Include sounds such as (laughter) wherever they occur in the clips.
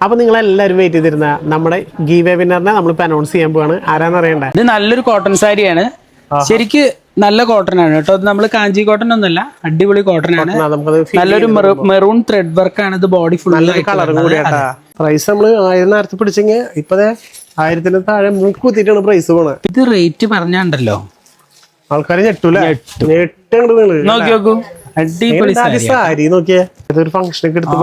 അപ്പൊ നിങ്ങൾ എല്ലാവരും വെയിറ്റ് ചെയ്തിരുന്ന നമ്മുടെ ഗീവേ വിന്നറിനെ നമ്മളിപ്പോ അനൗൺസ് ചെയ്യാൻ പോവാണ്. ആരാന്ന് അറിയണ്ടേ? ഇത് നല്ലൊരു കോട്ടൺ സാരിയാണ് ശരിക്ക് നല്ല കോട്ടൺ ആണ് കേട്ടോ. നമ്മൾ കാഞ്ചി കോട്ടൺ ഒന്നല്ല അടിപൊളി കോട്ടൺ ആണ്. നല്ലൊരു മെറൂൺ ത്രെഡ് വർക്ക് ആണ് ഇത് ബോഡി ഫുൾ കേട്ടാ പ്രൈസ് നമ്മൾ ആയിരം നേരത്തെ പിടിച്ചെങ്കിൽ ഇപ്പതേ ആയിരത്തിന് താഴെ മൂക്ക് കുത്തിയിട്ടാണ് പ്രൈസ് പോണത് ഇത് റേറ്റ് പറഞ്ഞാണ്ടല്ലോ. ആൾക്കാരെ ഞെട്ടൂല? നോക്കി നോക്കൂ. അടിപൊളി സാരി നോക്കിയേ. ഇതൊരു ഫംഗ്ഷനൊക്കെ എടുത്ത്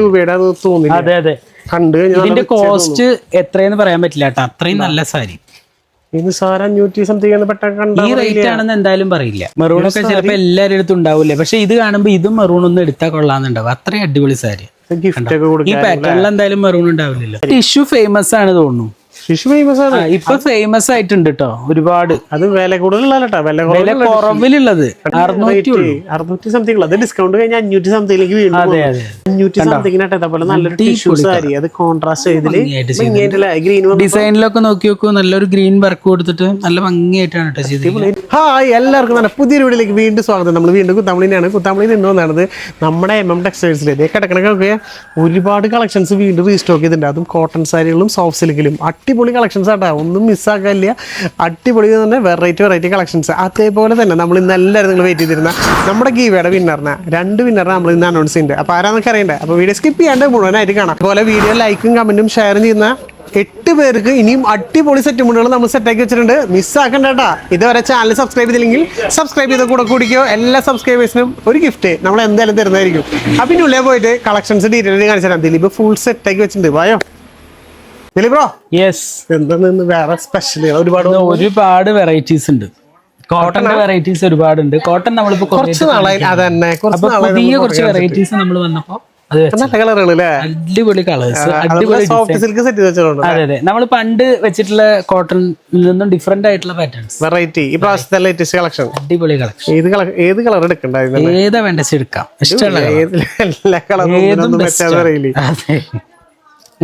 രൂപയുടെ അത് തോന്നില്ല. അതെ അതെ. കണ്ടു ഇതിന്റെ കോസ്റ്റ് എത്രയെന്ന് പറയാൻ പറ്റില്ല കേട്ടോ. അത്രയും നല്ല സാരി. ഈ റേറ്റ് ആണെന്ന് എന്തായാലും പറയില്ല. മെറൂൺ ഒക്കെ ചിലപ്പോ എല്ലാവരുടെ അടുത്തും ഉണ്ടാവില്ലേ? പക്ഷെ ഇത് കാണുമ്പോ ഇതും മെറൂൺ ഒന്നും എടുത്താൽ കൊള്ളാന്നുണ്ടാവും. അത്രയും അടിപൊളി സാരി. ഈ പാറ്റേണിൽ എന്തായാലും മെറൂൺ ഉണ്ടാവില്ലല്ലോ. ടിഷ്യൂ ഫേമസ് ആണ് തോന്നുന്നു. ശിശു ഫേമസ് ആണ്. ഇപ്പൊ ഫേമസ് ആയിട്ടുണ്ട് കേട്ടോ ഒരുപാട്. അത് വില കൂടുതലുള്ള വില വില കുറവിലുള്ളത്. അറുന്നൂറ്റി സംതിങ് അത് ഡിസ്കൗണ്ട് കഴിഞ്ഞാൽ അഞ്ഞൂറ്റി സംതിങ്ങിലേക്ക് വീണ്ടും അഞ്ഞൂറ്റി സംതിങ്ങിനായിട്ട് അതേപോലെ നല്ലൊരു ടിഷ്യൂ സാരി അത് കോൺട്രാസ്റ്റ് ചെയ്തിൽ ഗ്രീൻ ഡിസൈനിലൊക്കെ നോക്കി നോക്കൂ. നല്ലൊരു ഗ്രീൻ വർക്ക് കൊടുത്തിട്ട് നല്ല ഭംഗിയായിട്ടാണ് കേട്ടോ ചെയ്തിരിക്കുന്നത് ഹായ് എല്ലാവർക്കും നല്ല പുതിയൊരു വീഡിയോയിലേക്ക് വീണ്ടും സ്വാഗതം. നമ്മൾ വീണ്ടും കുത്താമ്പളിനാണ് കുത്താമ്പളി നിന്ന് വന്നത് നമ്മുടെ എം എം ടെക്സ്റ്റൈൽസിൽ ഇതേ കിടക്കണ ഒരുപാട് കളക്ഷൻസ് വീണ്ടും റീസ്റ്റോക്ക് ചെയ്തിട്ടുണ്ട്. അതും കോട്ടൺ സാരികളും സോഫ്റ്റ് സിൽക്കിലും അടിപൊളി കളക്ഷൻസ് ആട്ടോ. ഒന്നും മിസ്സാക്കാനില്ല അടിപൊളി തന്നെ വെറൈറ്റി വെറൈറ്റി കളക്ഷൻസ് അതേപോലെ തന്നെ നമ്മൾ ഇന്ന് എല്ലാവരും നിങ്ങൾ വെയിറ്റ് ചെയ്തിരുന്ന നമ്മുടെ ഗീവയുടെ വിന്നറിനെ രണ്ട് വിന്നറിനെ നമ്മൾ ഇന്ന് അനൗൺസ് ചെയ്യുന്നുണ്ട്. അപ്പോൾ ആരാന്നൊക്കെ അറിയണ്ടേ? അപ്പോൾ വീഡിയോ സ്കിപ്പ് ചെയ്യാണ്ട് മുഴുവനായിട്ട് കാണാം. അതുപോലെ വീഡിയോ ലൈക്കും കമന്റും ഷെയറും ചെയ്യുന്ന എട്ട് പേർക്ക് ഇനിയും അടിപൊളി സെറ്റ് മുണ്ടുകൾ നമ്മൾ സെറ്റാക്കി വെച്ചിട്ടുണ്ട്. മിസ്സാക്കണ്ട കേട്ടാ ഇതുവരെ ചാനൽ സബ്സ്ക്രൈബ് ചെയ്തില്ലെങ്കിൽ സബ്സ്ക്രൈബ് ചെയ്ത് കൂടെ കൂടിക്കോ. എല്ലാ സബ്സ്ക്രൈബേഴ്സിനും ഒരു ഗിഫ്റ്റ് നമ്മൾ എന്തായാലും തരുന്നതായിരിക്കും. അപ്പം ഇനി ഉള്ളിൽ പോയിട്ട് കളക്ഷൻസ് ഡീറ്റെയിൽ കാണിച്ചു തരാം ദിലീപ് ഫുൾ സെറ്റാക്കി വെച്ചിട്ടുണ്ട്. വായോ. യെസ് എന്താണ് ഇന്ന് വേറെ സ്പെഷ്യൽ ഒരുപാട് ഒരുപാട് വെറൈറ്റീസ് ഉണ്ട്. കോട്ടന്റെ വെറൈറ്റീസ് ഒരുപാടുണ്ട്. കോട്ടൺ നമ്മളിപ്പോ കുറേ കുറച്ച് നാളായി അതന്നെ പുതിയ കുറച്ച് വെറൈറ്റീസ് നമ്മൾ വന്നപ്പോ അടിപൊളി കളേഴ്സ് അടിപൊളി അതെ അതെ. നമ്മൾ പണ്ട് വെച്ചിട്ടുള്ള കോട്ടണിൽ നിന്നും ഡിഫറെന്റ് ആയിട്ടുള്ള പാറ്റേൺസ് വെറൈറ്റി ഈ പ്രാവശ്യത്തെ ലേറ്റസ്റ്റ് കളക്ഷൻ അടിപൊളി കളക്ഷൻ ഏത് കളർ ഏത് കളർ എടുക്കണ്ടായിരുന്നു ഏതാ വേണ്ട എടുക്കാം. ഇഷ്ടമുള്ള. ഏത്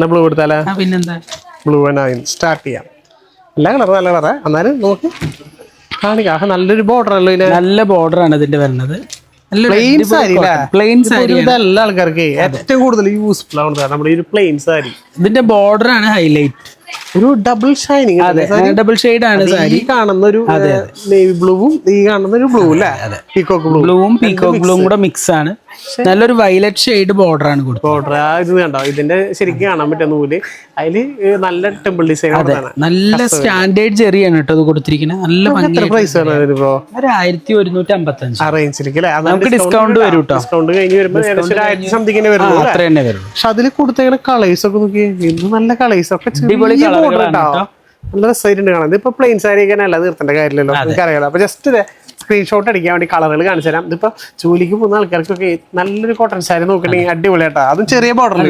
ബ്ലൂ എടുത്താലേ പിന്നെന്താ? ബ്ലൂ ആൻഡ് സ്റ്റാർട്ട് ചെയ്യാം. എല്ലാ കളറും നല്ല കളറാ എന്നാലും നമുക്ക് കാണിക്കാം നല്ലൊരു ബോർഡർ അല്ലോ ഇതിന്? നല്ല ബോർഡർ ആണ് ഇതിന്റെ വരുന്നത്. പ്ലെയിൻ സാരി പ്ലെയിൻ സാരി എല്ലാ ആൾക്കാർക്ക് ഏറ്റവും കൂടുതൽ യൂസ്ഫുൾ ആണ് നമ്മുടെ ഒരു പ്ലെയിൻ സാരി ഇതിന്റെ ബോർഡർ ആണ് ഹൈലൈറ്റ് ഒരു ഡബിൾ ഷൈനിങ് അതെ ഡബിൾ ഷെയ്ഡ് ആണ് ഈ കാണുന്ന ഒരു നേവി ബ്ലൂവും ഈ കാണുന്ന ഒരു ബ്ലൂ അല്ലേ? പീക്കോക്ക് ബ്ലൂ ബ്ലൂവും പീക്കോക്ക് ബ്ലൂവും കൂടെ മിക്സ് ആണ്. നല്ലൊരു വയലറ്റ് ഷെയ്ഡ് ബോർഡർ ആണ് ബോർഡർ ആ ഇത് കണ്ടോ? ഇതിന്റെ ശരിക്കും കാണാൻ പറ്റുന്ന നൂൽ. അതിൽ നല്ല ടെമ്പിൾ ഡിസൈൻ നല്ല സ്റ്റാൻഡേർഡ് ചെറിയാണ് കേട്ടോ ഇത് കൊടുത്തിരിക്കുന്നത് നല്ല പ്രൈസ് ഒരു ആയിരത്തി ഒരുന്നൂറ്റി അമ്പത്തി അഞ്ച് ആ റേഞ്ചിലേക്ക് അല്ലേ? നമുക്ക് ഡിസ്കൗണ്ട് വരും കേട്ടോ ഡിസ്കൗണ്ട് കഴിഞ്ഞ് വരുമ്പോൾ ഏകദേശം ഒരു ആയിരത്തി സംതിങ്ങിന് വരുന്നു അത്ര തന്നെ വരും. പക്ഷെ അതിൽ കൊടുത്തേക്കുന്ന കളേഴ്സ് ഒക്കെ നോക്കി നല്ല കളേഴ്സ് ഒക്കെ. കേട്ടോ. നല്ല രസമായിട്ടുണ്ട് കാണാൻ. ഇതിപ്പോ പ്ലെയിൻ സാരി ഒക്കെ അല്ല തീർത്തേണ്ട കാര്യമില്ലല്ലോ. നിങ്ങൾക്ക് അറിയാലോ അപ്പൊ ജസ്റ്റ് സ്ക്രീൻഷോട്ട് അടിക്കാൻ വേണ്ടി കളറുകൾ കാണിച്ചു തരാം. ഇതിപ്പോ ജോലിക്ക് പോകുന്ന ആൾക്കാർക്കൊക്കെ നല്ലൊരു കോട്ടൺ സാരി നോക്കണെങ്കിൽ അടിപൊളിയാട്ടോ അതും ചെറിയ ബോർഡർ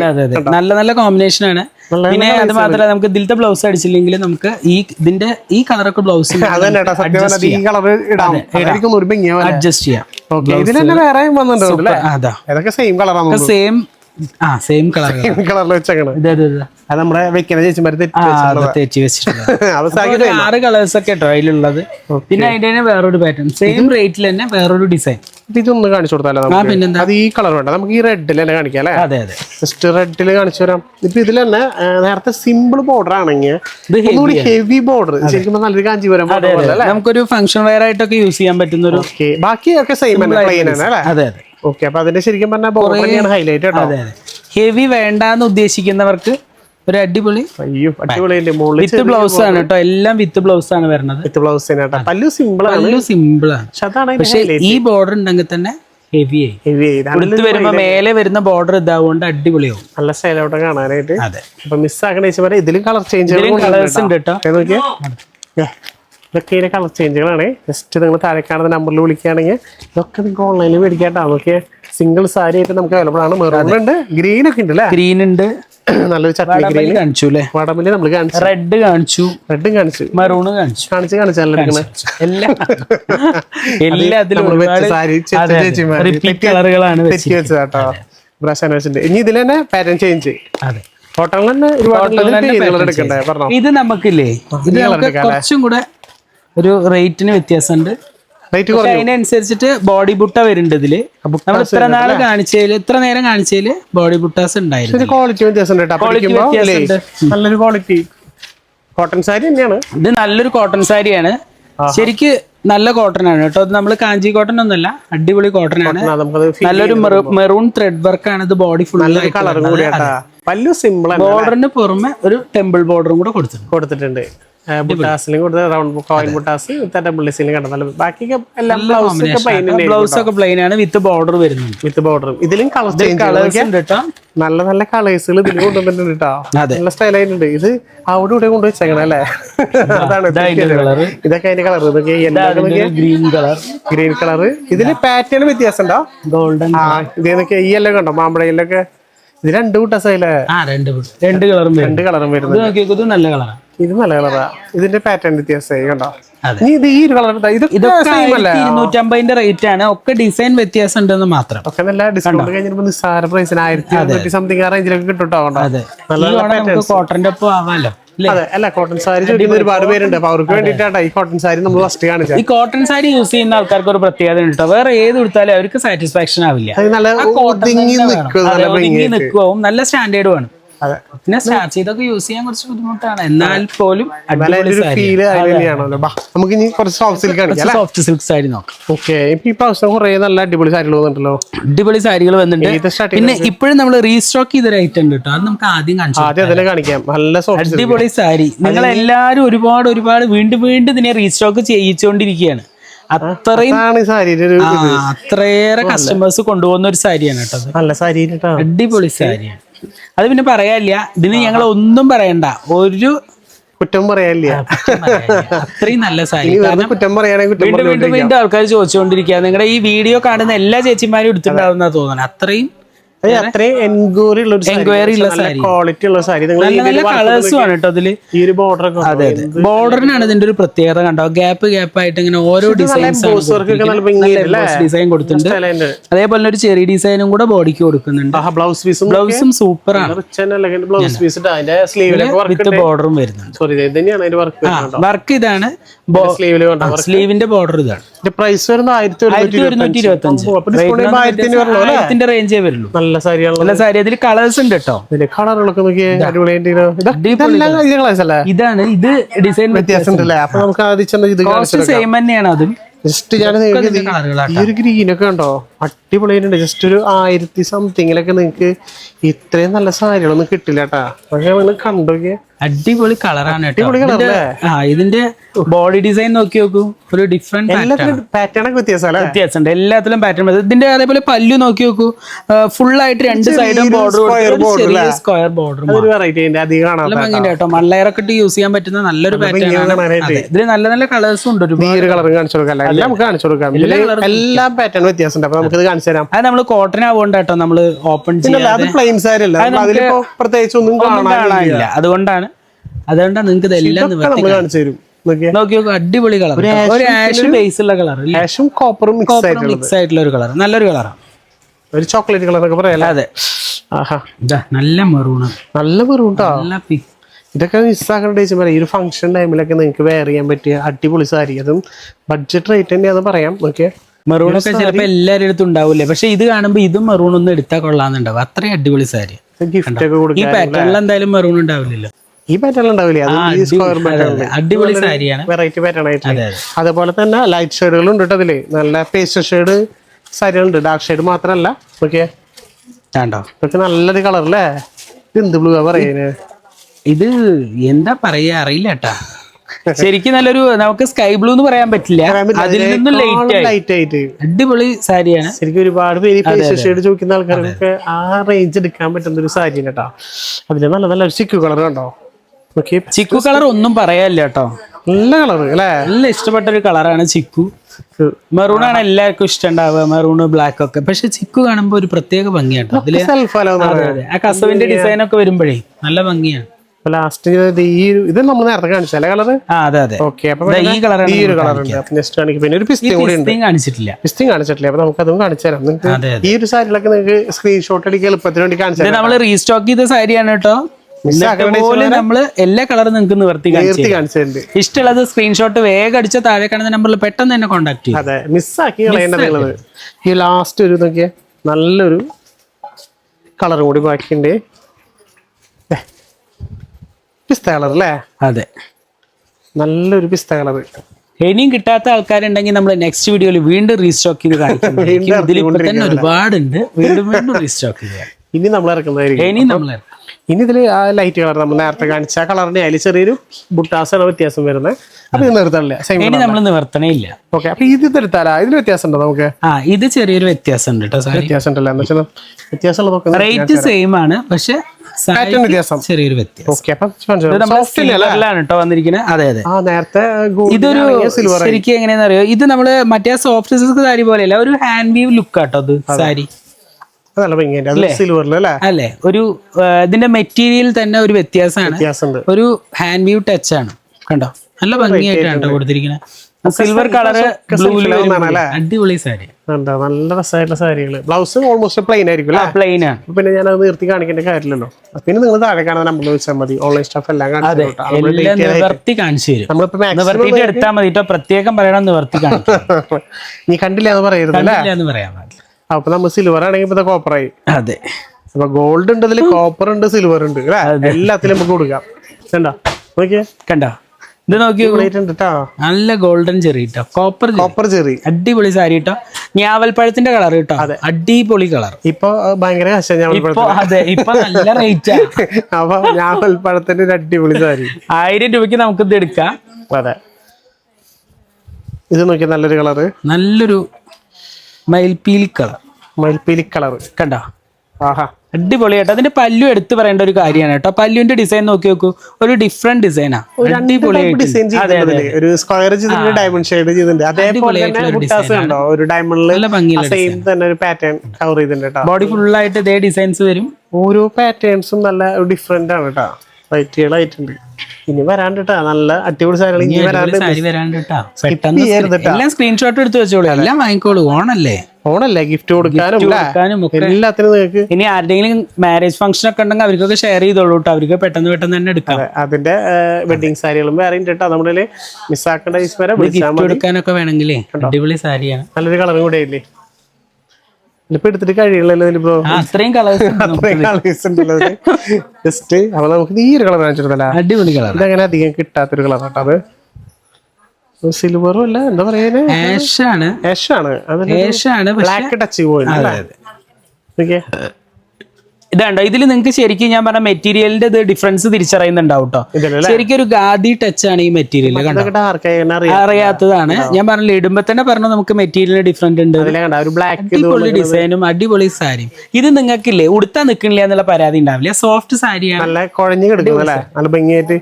നല്ല നല്ല കോമ്പിനേഷൻ ആണ്. പിന്നെ അത് മാത്രമല്ല നമുക്ക് ഇതിലത്തെ ബ്ലൗസ് അടിച്ചില്ലെങ്കിൽ നമുക്ക് ഈ ഇതിന്റെ ഈ കളറൊക്കെ ബ്ലൗസ് അഡ്ജസ്റ്റ് ചെയ്യാം. ഓക്കെ ഇതിൽ തന്നെ വേറെ വന്നിട്ടുണ്ടോ അല്ലേ അതാ. സെയിം കളറാണ് സെയിം ആ സെയിം കളർ കളറിൽ വെച്ചേക്കണ്. അത് നമ്മുടെ വെക്കുന്ന ചേച്ചിമാര് തെറ്റി വെച്ചിട്ടുണ്ട് (laughs) ആറ് കളേഴ്സ് ഒക്കെ കേട്ടോ അതിലുള്ളത്. പിന്നെ അതിന്റെ തന്നെ വേറൊരു പാറ്റേൺ സെയിം റേറ്റിൽ തന്നെ വേറൊരു ഡിസൈൻ ഇതൊന്ന് കാണിച്ചു കൊടുത്താലോ നമുക്ക്? അത് ഈ കളർ വേണ്ട. നമുക്ക് ഈ റെഡിൽ തന്നെ കാണിക്കാം അല്ലേ? അതെ അതെ. ജസ്റ്റ് റെഡിൽ കാണിച്ചു തരാം. ഇപ്പൊ ഇതിൽ തന്നെ നേരത്തെ സിമ്പിൾ ബോർഡർ ആണെങ്കിൽ ഒന്നുകൂടി ഹെവി ബോർഡർ ശരിക്കും നല്ലൊരു കാഞ്ചീപുരം നമുക്കൊരു ഫംഗ്ഷൻ വെയർ ആയിട്ടൊക്കെ യൂസ് ചെയ്യാൻ പറ്റുന്ന ഒരു ബാക്കി ബാക്കിയൊക്കെ സെയിം പ്ലെയിൻ ആണ് അല്ലേ? അതെ അതെ. ഓക്കെ അപ്പൊ അതിന്റെ ശരിക്കും പറഞ്ഞാൽ തന്നെയാണ് ഹൈലൈറ്റ് കേട്ടോ. ഹെവി വേണ്ടാന്ന് ഉദ്ദേശിക്കുന്നവർക്ക് ഒരു അടിപൊളി അയ്യോ അടിപൊളിയല്ലേ? വിത്ത് ബ്ലൗസ് ആണ് കേട്ടോ. എല്ലാം വിത്ത് ബ്ലൗസ് ആണ് വരുന്നത് വിത്ത് ബ്ലൗസ് പല്ലു സിമ്പിൾ ആണ്. പല്ലു സിമ്പിൾ ആണ്. പക്ഷെ ഈ ബോർഡർ ഉണ്ടെങ്കിൽ തന്നെ ഹെവി ആയി. ഹെവി ആയി. എടുത്ത് വരുമ്പോ മേലെ വരുന്ന ബോർഡർ ഇതാവുകൊണ്ട് അടിപൊളിയാവും. നല്ല സ്റ്റൈലോട്ട് കാണാനായിട്ട്. അതെ. അപ്പൊ മിസ്സാക്കണ ചേച്ചിമാരെ ഇതിലും കളർ ചേഞ്ച് കളേഴ്സ് ഉണ്ട് കേട്ടോ. നോക്കിയാ. ഇതൊക്കെ കളർ ചേഞ്ചുകളാണ് ജസ്റ്റ് നിങ്ങൾ താഴെ കാണുന്ന നമ്പറിൽ വിളിക്കുകയാണെങ്കിൽ ഇതൊക്കെ നിങ്ങൾക്ക് ഓൺലൈനിൽ മേടിക്കാട്ടോ നമുക്ക് സിംഗിൾ സാരി ആയിട്ട് നമുക്ക് അവൈലബിൾ ആണ്. മെറൂൺ ഉണ്ട് ഗ്രീൻ ഒക്കെ ഉണ്ട് അല്ലേ? ഗ്രീൻ ഉണ്ട്. നല്ലൊരു ചട്ടി ഗ്രീൻ കാണിച്ചു അല്ലേ? വടമിൽ നമ്മൾ കാണിച്ചു. റെഡ് കാണിച്ചു. റെഡും കാണിച്ചു. മെറൂൺ കാണിച്ചു. കാണിച്ചു എടുക്കുന്നത് (laughs) എല്ലാം തെറ്റി- കളറുകളാണ് തെറ്റി വെച്ചതാട്ടോ. ബ്രഷ് വെച്ചിട്ടുണ്ട് ഇനി ഇതിൽ തന്നെ പാറ്റേൺ ചേഞ്ച് അതെ. കോട്ടണിൽ തന്നെ ഒരുപാട് എടുക്കണ്ടേ? പറഞ്ഞോ. ഇത് നമുക്കില്ലേ? ഇത് നമുക്ക് കുറച്ചും കൂടെ ഒരു റേറ്റിന് വ്യത്യാസമുണ്ട്. അതിനനുസരിച്ചിട്ട് ബോഡി ബുട്ട വരുന്നുണ്ട് ഇതിൽ. നമ്മൾ ഇത്ര നാൾ കാണിച്ചതിൽ ഇത്ര നേരം കാണിച്ചതിൽ ബോഡി ബുട്ടാസ് ഉണ്ടായിരുന്നു ക്വാളിറ്റി വ്യത്യാസം നല്ലൊരു ക്വാളിറ്റി കോട്ടൺ സാരി തന്നെയാണ്. ഇത് നല്ലൊരു കോട്ടൺ സാരിയാണ് ശരിക്ക് നല്ല കോട്ടൺ ആണ് കേട്ടോ. നമ്മൾ കാഞ്ചി കോട്ടൺ ഒന്നല്ല അടിപൊളി കോട്ടൺ ആണ്. നല്ലൊരു മെറൂൺ ത്രെഡ് വർക്ക് ആണ് ഇത് ബോഡി ഫുൾ കളർ കളറും കൂടി കേട്ടാ പല്ലു സിമ്പിൾ ബോർഡറിന് പുറമെ ഒരു ടെമ്പിൾ ബോർഡറും കൂടെ കൊടുത്തിട്ടുണ്ട്. കൊടുത്തിട്ടുണ്ട്. കൊടുത്ത റൗണ്ട് കോയിൻ ബുട്ടാസ് എല്ലാം ബ്ലൗസ് ഒക്കെ പ്ലെയിൻ ആണ് വിത്ത് ബോർഡർ വിത്ത് ബോർഡർ ഇതിലും കളർ കളേഴ്സ് ഉണ്ട് കേട്ടോ നല്ല നല്ല കളേഴ്സുകൾ ഇതിൽ (laughs) കൊണ്ടുവന്നിട്ടുണ്ട് കേട്ടോ നല്ല സ്റ്റൈലായിട്ടുണ്ട് ഇത് അവിടെ ഇവിടെ കൊണ്ട് വെച്ചേക്കണേ അല്ലേ? അതാണ് ഇതൊക്കെ അതിന്റെ കളർ ഇതൊക്കെ ഗ്രീൻ കളർ ഗ്രീൻ കളർ ഇതിന് പാറ്റേൺ വ്യത്യാസം ഉണ്ടോ ഗോൾഡൻ ആ ഇതേന്നൊക്കെ ഈ എല്ലാം കണ്ടോ? മാമ്പഴയിലൊക്കെ ഇത് രണ്ട് കൂട്ടസയിലെ ആ രണ്ട് കളറും രണ്ട് കളറും വരുന്നത് നല്ല കളറാണ് ഇത് നല്ല കളറാ ഇതിന്റെ പാറ്റേൺ വ്യത്യാസമായി കണ്ടോ. ഇത് ഈ ഒരു കളർ ഇരുന്നൂറ്റമ്പതിന്റെ റേറ്റ് ആണ്. ഒക്കെ ഡിസൈൻ വ്യത്യാസം ഉണ്ടെന്ന് മാത്രം. ഒക്കെ നല്ല ഡിസ്കൗണ്ട് കഴിഞ്ഞപ്പോ നിസ്സാര പ്രൈസിന് ആയിരത്തി ഇരുന്നൂറ്റി സംതിങ് ആ റേഞ്ചിലൊക്കെ കിട്ടുട്ടോ കോട്ടന്റെ ഒപ്പം ആവാലോ അതെ. അല്ല കോട്ടൺ സാരി ചോദിക്കുന്ന ഒരുപാട് പേരുണ്ട്. അപ്പൊ അവർക്ക് വേണ്ടിയിട്ടാണ് ഈ കോട്ടൺ സാരി നമ്മൾ ഫസ്റ്റ് കാണിച്ചത്. ഈ കോട്ടൺ സാരി യൂസ് ചെയ്യുന്ന ആൾക്കാർക്ക് ഒരു പ്രത്യേകത ഉണ്ട് വേറെ ഏത് എടുത്താലും അവർക്ക് സാറ്റിസ്ഫാക്ഷൻ ആവില്ല. നല്ല നിൽക്കും നല്ല സ്റ്റാൻഡേർഡ് വേണം. പിന്നെ സ്റ്റാർട്ട് ചെയ്തൊക്കെ യൂസ് ചെയ്യാൻ കുറച്ച് ബുദ്ധിമുട്ടാണ്. എന്നാൽ പോലും നമുക്ക് ഇനി കുറച്ച് soft silk soft silk sari നോക്കാം. ഓക്കെ. ഈ പ്രാവശ്യം കുറെ നല്ല അടിപൊളി സാരികൾ വന്നിട്ടുണ്ടല്ലോ. അടിപൊളി സാരികൾ വന്നിട്ടുണ്ട്. പിന്നെ ഇപ്പോഴും നമ്മൾ റീസ്റ്റോക്ക് ചെയ്തൊരു ഐറ്റം ഉണ്ട് കേട്ടോ അത് നമുക്ക് ആദ്യം കാണിച്ചു കാണിക്കാം. നല്ല അടിപൊളി സാരി. നിങ്ങൾ എല്ലാവരും ഒരുപാട് ഒരുപാട് വീണ്ടും വീണ്ടും ഇതിനെ റീസ്റ്റോക്ക് ചെയ്യിച്ചുകൊണ്ടിരിക്കുകയാണ് അത്രയും അത്രയേറെ കസ്റ്റമേഴ്സ് കൊണ്ടുപോകുന്ന ഒരു സാരിയാണ് കേട്ടോ നല്ല സാരി കേട്ടോ അടിപൊളി സാരിയാണ്. അത് പിന്നെ പറയാനില്ല. ഇതിന് ഞങ്ങൾ ഒന്നും പറയണ്ട. ഒരു കുറ്റം പറയാനില്ല. അത്രയും നല്ല സാരി കുറ്റം വീണ്ടും വീണ്ടും വീണ്ടും ആൾക്കാർ ചോദിച്ചുകൊണ്ടിരിക്കുക നിങ്ങളുടെ ഈ വീഡിയോ കാണുന്ന എല്ലാ ചേച്ചിമാരും എടുത്തിട്ടുണ്ടാവുന്ന തോന്നണം അത്രയും എൻക്വയറി ഉള്ള ക്വാളിറ്റി ഉള്ള സാരി. നല്ല കളേഴ്സും ആണ് കേട്ടോ അതിൽ ഈ ഒരു ബോർഡർ ഒക്കെ അതെ അതെ. ബോർഡറിനാണ് ഇതിന്റെ ഒരു പ്രത്യേകത കണ്ടോ? ഗ്യാപ്പ് ഗ്യാപ്പ് ആയിട്ട് ഇങ്ങനെ ഓരോ ഡിസൈൻസ് ഡിസൈൻ കൊടുത്തിട്ടുണ്ട്. അതേപോലെ ഒരു ചെറിയ ഡിസൈനും കൂടെ ബോഡിക്ക് കൊടുക്കുന്നുണ്ട്. ബ്ലൗസ് പീസും ബ്ലൗസും സൂപ്പർ ആണ്. ബ്ലൗസ് പീസ് വിത്ത് ബോർഡറും വരുന്നുണ്ട്. വർക്ക് ഇതാണ്. സ്ലീവിന്റെ ബോർഡർ ഇതാണ്. പ്രൈസ് വരുന്നത് ആയിരത്തി ഒരുന്നൂറ്റി ഇരുപത്തി അഞ്ച് ആയിരത്തിന്റെ റേഞ്ചേ വരുള്ളൂ. നല്ല സാരിയാണല്ലോ നല്ല സാരി. അതിൽ കളേഴ്സ് ഉണ്ട് കേട്ടോ. കളറുകളൊക്കെ നോക്കിയേ അടിപൊളിയായിട്ട് ഇതെല്ലാം കഴിഞ്ഞ കളേഴ്സ് അല്ലേ? ഇതാണ്. ഇത് ഡിസൈൻ വ്യത്യാസം. ഉണ്ടല്ലേ അപ്പൊ നമുക്ക് ആദ്യം സെയിം തന്നെയാണ് അതും. ജസ്റ്റ് ഞാൻ ഈ ഒരു ഗ്രീൻ ഒക്കെ ഉണ്ടോ അടിപൊളിയായിട്ടുണ്ട്. ജസ്റ്റ് ഒരു ആയിരത്തി സംതിങ്ങിലൊക്കെ നിങ്ങൾക്ക് ഇത്രയും നല്ല സാരികളൊന്നും കിട്ടില്ല കേട്ടാ. പക്ഷെ നിങ്ങൾ കണ്ടോക്കിയേ അടിപൊളി കളറാണ് കേട്ടോ. ആ ഇതിന്റെ ബോഡി ഡിസൈൻ നോക്കി നോക്കൂ. ഒരു ഡിഫറെന്റ് പാറ്റേൺ ഒക്കെ വ്യത്യാസമുണ്ട്. എല്ലാത്തിലും പാറ്റേൺ ഇതിന്റെ അതേപോലെ പല്ലു നോക്കി നോക്കൂ. ഫുൾ ആയിട്ട് രണ്ട് സൈഡും ബോർഡർ സ്ക്വയർ ബോർഡർ ഭംഗിയുണ്ട് കേട്ടോ. മൺലെയറൊക്കെ ഇട്ട് യൂസ് ചെയ്യാൻ പറ്റുന്ന നല്ലൊരു പാറ്റേൺ ആണ്. ഇതിൽ നല്ല നല്ല കളേഴ്സും ഉണ്ട് ഒരുപാട്. ഒരു കളർ കാണിച്ചു കൊടുക്കാം എല്ലാം നമുക്ക് കാണിച്ചു കൊടുക്കാം. എല്ലാം പാറ്റേൺ വ്യത്യാസമുണ്ട്. അപ്പൊ ഇത് കാണിച്ചു തരാം. അത് നമ്മൾ കോട്ടൺ ആവുകൊണ്ട് കേട്ടോ നമ്മൾ ഓപ്പൺ ചെയ്യാം അത് പ്ലെയിൻ സാരി അല്ല. നമ്മൾ അതിലിപ്പോ പ്രത്യേകിച്ച് ഒന്നും കാണാനില്ല. അതുകൊണ്ടാണ് അതുകൊണ്ടാണ് നിങ്ങൾക്ക് ഇതെല്ലാം കാണിച്ചു തരും. നോക്കിയേ? നോക്കി നോക്കൂ അടിപൊളി കളർ ഒരു ആഷും ബേസ് ഉള്ള കളർ ആഷും കോപ്പറും മിക്സ് ആയിട്ടുള്ള ഒരു കളർ നല്ലൊരു കളറാണ് ഒരു ചോക്ലേറ്റ് കളർ ഒക്കെ അതെ. നല്ല മെറൂണ് നല്ല മെറൂൺ നല്ല ഇതൊക്കെ മിസ്സാക്കേണ്ട ചേച്ചി. ഈ ഒരു ഫംഗ്ഷൻ ടൈമിലൊക്കെ നിങ്ങൾക്ക് വെയർ ചെയ്യാൻ പറ്റിയ അടിപൊളി സാരി. അതും ബഡ്ജറ്റ് റേറ്റ് തന്നെയാന്ന് പറയാം. നോക്കിയ. മെറൂൺ ഒക്കെ ചിലപ്പോൾ എല്ലാവരുടെ അടുത്തും ഉണ്ടാവില്ലേ? പക്ഷെ ഇത് കാണുമ്പോൾ ഇതും മെറൂൺ ഒന്നും എടുത്താൽ കൊള്ളാന്നുണ്ടാവും അത്രയും അടിപൊളി സാരി. ഗിഫ്റ്റ് ഒക്കെ ഈ കൊടുക്കാം പാറ്റേണിൽ എന്തായാലും മെറൂൺ ഉണ്ടാവില്ലല്ലോ. ഈ പാറ്റേൺ ഉണ്ടാവില്ലേ? അത് ഈ സ്ക്വയർ പാറ്റേൺ അടിപൊളി സാരിയാണ്. വെറൈറ്റി പാറ്റേൺ ആയിട്ട് അതെ അതെ. അതുപോലെ തന്നെ ലൈറ്റ് ഷെയ്ഡുകളും ഉണ്ട് അതിൽ നല്ല പേസ്റ്റ് ഷെയ്ഡ് സാരികളുണ്ട്. ഡാർക്ക് ഷെയ്ഡ് മാത്രമല്ല. ഓക്കെ ഇതൊക്കെ നല്ലൊരു കളർ അല്ലേ ഇത് എന്ത് ബ്ലൂ പറയുന്നത് ഇത് എന്താ പറയാ? അറിയില്ല കേട്ടാ. ശരിക്കും നല്ലൊരു നമുക്ക് സ്കൈ ബ്ലൂ എന്ന് പറയാൻ പറ്റില്ല. അതിൽ നിന്നും ലൈറ്റ് ആയിട്ട്. അടിപൊളി സാരിയാണ്. ശരിക്കും ഒരുപാട് പേര് ഷെയ്ഡ് ചോദിക്കുന്ന ആൾക്കാർക്ക് ആ റേഞ്ച് എടുക്കാൻ പറ്റുന്ന ഒരു സാരി കേട്ടോ. അതിൽ നല്ല നല്ല ചിക്കു കളർ കണ്ടോ? ചിക്കു കളർ ഒന്നും പറയാനില്ല കേട്ടോ. നല്ല കളർ അല്ലേ? നല്ല ഇഷ്ടപ്പെട്ട ഒരു കളറാണ് ചിക്കു. മെറൂൺ ആണ് എല്ലാവർക്കും ഇഷ്ടം ഉണ്ടാവുക മെറൂൺ ബ്ലാക്ക് ഒക്കെ. പക്ഷെ ചിക്കു കാണുമ്പോ ഒരു പ്രത്യേക ഭംഗിയാട്ടോ അതിൽ ആ കസവിന്റെ ഡിസൈൻ ഒക്കെ വരുമ്പോഴേ നല്ല ഭംഗിയാണ് ലാസ്റ്റ് ഈ ഇത് നമ്മൾ നേരത്തെ കാണിച്ചല്ലേ കളർ അതെ അതെ. ഓക്കെ അപ്പൊ ഈ കളറാണ് ഈ ഒരു കളർ ഉണ്ട് നെക്സ്റ്റ് കാണിക്കും. പിന്നെ ഒരു പിസ്തി കൂടി ഉണ്ട്. കാണിച്ചിട്ടില്ല. പിസ്തി കാണിച്ചിട്ടില്ലേ. അപ്പൊ നമുക്ക് അതും കാണിച്ചു തരാം. നിങ്ങൾക്ക് ഈ ഒരു നിങ്ങൾക്ക് സ്ക്രീൻഷോട്ട് അടിക്കാൻ എളുപ്പത്തിന് വേണ്ടി കാണിച്ചു നമ്മൾ റീസ്റ്റോക്ക് ചെയ്ത സാരിയാണ് കേട്ടോ. പോലെ നമ്മൾ എല്ലാ കളറും നിങ്ങൾക്ക് നിവർത്തി കാണിച്ചിട്ടുണ്ട് ഇഷ്ടമുള്ളത് സ്ക്രീൻഷോട്ട് വേഗം അടിച്ച താഴെ കാണുന്ന നമ്പറിൽ പെട്ടെന്ന് തന്നെ കോൺടാക്ട് ചെയ്യും. അതെ മിസ്സാക്കി ഈ ലാസ്റ്റ് ഒരു നോക്കിയേ നല്ലൊരു കളർ കൂടി ബാക്കിയുണ്ട്. പിസ്ത കളർ അല്ലേ? അതെ. നല്ലൊരു പിസ്ത കളർ ഇനിയും കിട്ടാത്ത ആൾക്കാരുണ്ടെങ്കിൽ നമ്മൾ നെക്സ്റ്റ് വീഡിയോയിൽ വീണ്ടും റീസ്റ്റോക്ക് ചെയ്ത് കാണിക്കും. (laughs) ഇതിൽ തന്നെ ഒരുപാടുണ്ട്. (laughs) വീണ്ടും വീണ്ടും റീസ്റ്റോക്ക് ചെയ്യാം ഇനി നമ്മൾ ഇറക്കുന്നതായിരിക്കും. ഇനിയും നമ്മൾ ഇനി ഇതിൽ ആ ലൈറ്റ് കളർ നമ്മൾ നേരത്തെ കാണിച്ച ആ കളറിന്റെ അതിൽ ചെറിയൊരു ബുട്ടാസാണ് വ്യത്യാസം വരുന്നത് അപ്പൊ ഇത് നിർത്തണില്ല. സെയിം ഇനി നമ്മൾ നിവർത്തണേ ഇല്ല ഓക്കെ അപ്പൊ ഇത് എടുത്താലാ ഇതിന് വ്യത്യാസം ഉണ്ടോ നമുക്ക്? ആ ഇത് ചെറിയൊരു വ്യത്യാസം ഉണ്ട് കേട്ടോ വ്യത്യാസം ഉണ്ടല്ലോ. എന്ന് വെച്ചാൽ വ്യത്യാസം റേറ്റ് സെയിം ആണ് പക്ഷെ ചെറിയൊരു നേരത്തെ ഇതൊരു ശരിക്കും എങ്ങനെയാന്ന് അറിയോ ഇത് നമ്മൾ മറ്റേ സോഫ്റ്റ് സിൽക്ക് സാരി പോലെയല്ല ഒരു ഹാൻഡ് വീവ് ലുക്ക് ആട്ടോ അത്. സാരി. നല്ല ഭംഗിയുണ്ട്. അത് സിൽവറിൽ അല്ലേ? അല്ലേ? ഒരു ഇതിന്റെ മെറ്റീരിയൽ തന്നെ ഒരു വ്യത്യാസമാണ്. ഒരു ഹാൻഡ് വ്യൂ ടച്ച് ആണ്. കണ്ടോ? നല്ല ഭംഗിയായിട്ടാണ് കൊടുത്തിരിക്കുന്നത് സിൽവർ കളർ അടിപൊളി സാരി. നല്ല രസമായിട്ടുള്ള സാരികൾ ബ്ലൗസ് ഓൾമോസ്റ്റ് പ്ലെയിൻ ആയിരിക്കും അല്ലേ? പ്ലെയിൻ ആണ്. പിന്നെ ഞാൻ അത് നിർത്തി കാണിക്കേണ്ട കാര്യമില്ലല്ലോ. പിന്നെ നിങ്ങൾ താഴെ കാണാൻ നമ്മൾ വിളിച്ചാൽ മതി. ഓൺലൈൻ സ്റ്റാഫ് എല്ലാം നിവർത്തി കാണിച്ചു തരും. നിവർത്തിയിട്ട് എടുത്താൽ മതി. പ്രത്യേകം പറയണം നിവർത്തി കാണിക്കാം (laughs) നീ കണ്ടില്ല എന്ന് പറയരുത് അല്ലേ? പറയാൻ പാടില്ല. അപ്പൊ നമ്മൾ സിൽവർ ആണെങ്കിൽ ഇപ്പൊ കോപ്പർ ആയി. അതെ. അപ്പൊ ഗോൾഡ് ഉണ്ട് ഇതിൽ കോപ്പർ ഉണ്ട് സിൽവർ ഉണ്ട്. എല്ലാത്തിലും നമുക്ക് കൊടുക്കാം. കണ്ടോ? നോക്കിയേ. കണ്ടോ? ഇത് നോക്കി നല്ല ഗോൾഡൻ ചെറി കേട്ടോ കോപ്പർ കോപ്പർ ചെറി. അടിപൊളി സാരി കേട്ടോ ഞാവൽപ്പഴത്തിന്റെ കളർ കേട്ടോ അടിപൊളി കളർ ഇപ്പൊ ഭയങ്കര അതെ ഇപ്പൊ നല്ല റേറ്റ് (laughs) അപ്പൊ ഞാവൽപ്പഴത്തിന്റെ പഴത്തിന്റെ ഒരു അടിപൊളി സാരി. ആയിരം രൂപയ്ക്ക് നമുക്ക് ഇത് എടുക്കാം. അതെ. ഇത് നോക്കിയാൽ നല്ലൊരു കളർ നല്ലൊരു മയിൽപീലി കളർ മയിൽപീലി കളർ കണ്ടോ? ആഹാ. അടിപൊളി കേട്ടോ അതിന്റെ പല്ലു എടുത്തു പറയേണ്ട ഒരു കാര്യമാണ് കേട്ടോ. പല്ലുവിന്റെ ഡിസൈൻ നോക്കി നോക്കൂ. ഒരു ഡിഫറെന്റ് ഡിസൈനാ ഒരു സ്ക്വയർ ചെയ്തിട്ടുണ്ട് ഡയമണ്ട് ഷെയ്ഡ് ചെയ്തിട്ടുണ്ട് അതേപോലെ ഒരു ഡയമണ്ടിൽ സെയിം തന്നെ ഒരു പാറ്റേൺ കവർ ചെയ്തിട്ടുണ്ട് ബോഡി ഫുള്ളായിട്ട് ഇതേ ഡിസൈൻസ് വരും. ഓരോ പാറ്റേൺസും നല്ല ഡിഫറെന്റ് ആണ് കേട്ടോ. വെറൈറ്റികളായിട്ടുണ്ട് ഇനി വരാണ്ട് കേട്ടോ നല്ല അടിപൊളി സാരികൾ ഇനി വരാണ്ട് എല്ലാം സ്ക്രീൻഷോട്ട് എടുത്ത് വെച്ചോളൂ. എല്ലാം വാങ്ങിക്കോളൂ. ഓണല്ലേ? ഓണല്ലേ? ഗിഫ്റ്റ് കൊടുക്കാനും എല്ലാത്തിനും നിങ്ങൾക്ക് ഇനി ആരുടെങ്കിലും മാരേജ് ഫംഗ്ഷൻ ഒക്കെ ഉണ്ടെങ്കിൽ അവർക്കൊക്കെ ഷെയർ ചെയ്തോളൂ കേട്ടോ അവർക്ക് പെട്ടെന്ന് പെട്ടെന്ന് തന്നെ എടുക്കാം. അതെ, അതിന്റെ വെഡിങ് സാരികളും വേറെ കേട്ടോ നമ്മുടെ മിസ്സാക്കേണ്ട വിളിച്ചാൽ കൊടുക്കാനൊക്കെ വേണമെങ്കിലേ. അടിപൊളി സാരിയാണ്. നല്ലൊരു കളറും കൂടെ ഇല്ലേ ഇതിപ്പോ എടുത്തിട്ട് ആ, അത്രയും കളേഴ്സ് (laughs) ഉണ്ടല്ലോ ജസ്റ്റ് അപ്പൊ നമുക്ക് ഈ ഒരു കളർ കാണിച്ചിരുന്നല്ല അടിപൊളി കളർ ഇതങ്ങനെ അധികം കിട്ടാത്തൊരു കളർ കേട്ടോ അത്. സിൽവറും അല്ല എന്താ പറയാ ആഷ് ആണ്. ആഷ് ആണ്. അതിൽ ആഷ് ആണ് പക്ഷെ ബ്ലാക്ക് ടച്ച് പോയില്ല? ഇതാണ്ടോ? ഇതിൽ നിങ്ങൾക്ക് ശരിക്കും ഞാൻ പറഞ്ഞ മെറ്റീരിയലിന്റെ ഇത് ഡിഫറൻസ് തിരിച്ചറിയുന്നുണ്ടാവും കേട്ടോ ശരിക്കും ഒരു ഗാദി ടച്ച് ആണ് ഈ മെറ്റീരിയൽ അറിയാത്തതാണ്. ഞാൻ പറഞ്ഞില്ല ഇടുമ്പോ തന്നെ പറഞ്ഞു നമുക്ക് മെറ്റീരിയൽ ഡിഫറെന്റ് ഉണ്ട്. അടിപൊളി ഡിസൈനും അടിപൊളി സാരിയും ഇത് നിങ്ങൾക്കില്ലേ ഉടുത്താ നിൽക്കണില്ല എന്നുള്ള പരാതി ഉണ്ടാവില്ല. സോഫ്റ്റ് സാരിയാണ് നല്ല കുഴഞ്ഞു കിടക്കും അല്ലേ? നല്ല ഭംഗിയായിട്ട്.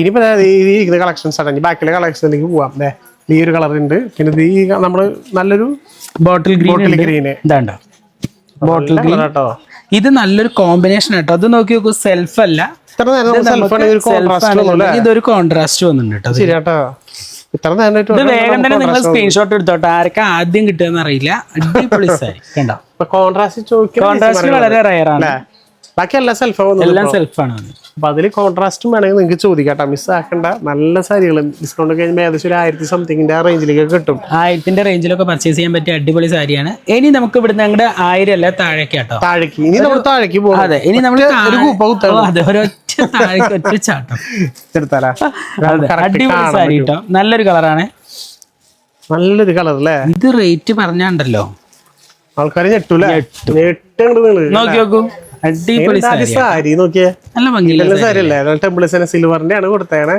ഇനിയിപ്പോ ഈ ഈ കളക്ഷൻസ് ആണ്. ഇനി ബാക്കിയുള്ള കളക്ഷനിലേക്ക് പോവാം. അല്ലേ ഈ ഒരു കളർ ഉണ്ട്. പിന്നെ ഈ നമ്മൾ നല്ലൊരു ബോട്ടിൽ ഗ്രീൻ ബോട്ടിൽ ഗ്രീന് ഇതാണ്ടോ? ബോട്ടിൽ ഗ്രീൻ കേട്ടോ ഇത് നല്ലൊരു കോമ്പിനേഷൻ ആട്ടോ. അത് നോക്കി നോക്കൂ സെൽഫ് അല്ല. ഇത്ര കോൺട്രാസ്റ്റ് വന്നിട്ടുണ്ട്. ഇത് വേഗം തന്നെ നിങ്ങൾ സ്ക്രീൻഷോട്ട് എടുത്തോട്ടെ. ആർക്കാ ആദ്യം കിട്ടുക അറിയില്ല. അടിപൊളി (laughs) സാരി. കണ്ടോ? കോൺട്രാസ്റ്റ് കോൺട്രാസ്റ്റ് വളരെ റയർ ആണ്. ബാക്കി എല്ലാം സെൽഫ് ആണ് എല്ലാം സെൽഫാണ് ആണ് അപ്പൊ അതിൽ കോൺട്രാസ്റ്റും വേണമെങ്കിൽ നിങ്ങൾക്ക് ചോദിക്കാട്ടോ. മിസ് ആക്കണ്ട. നല്ല സാരികൾ ഡിസ്കൗണ്ട് കഴിയുമ്പോൾ ഏകദേശം ഒരു ആയിരത്തി സംതിങ്ങിന്റെ ആ റേഞ്ചിലേക്ക് കിട്ടും. ആയിരത്തിന്റെ റേഞ്ചിലൊക്കെ പർച്ചേസ് ചെയ്യാൻ പറ്റിയ അടിപൊളി സാരിയാണ്. ഇനി നമുക്ക് ഇവിടുന്ന് ഞങ്ങളുടെ ആയിരം അല്ല താഴേക്ക് കേട്ടോ താഴേക്ക്. ഇനി നമ്മൾ താഴേക്ക് പോകും അതെ ഇനി നമ്മൾ ഒരു കൂപ്പ അതെ ഒരൊറ്റ താഴേക്ക് ഒറ്റ ചാട്ടം. എടുത്താലാ? അടിപൊളി സാരി കേട്ടോ. നല്ലൊരു കളറാണ്. നല്ലൊരു കളർ അല്ലേ? ഇത് റേറ്റ് പറഞ്ഞാണ്ടല്ലോ. ആൾക്കാർ ഞെട്ടൂല? ഞെട്ടങ്ങട് നോക്കി നോക്കൂ. അടിപൊളി സാരി നോക്കിയേ? നല്ല സാരി അല്ലേ ടെമ്പിൾസിനെ സിൽവറിന്റെ ആണ് കൊടുത്തേണേ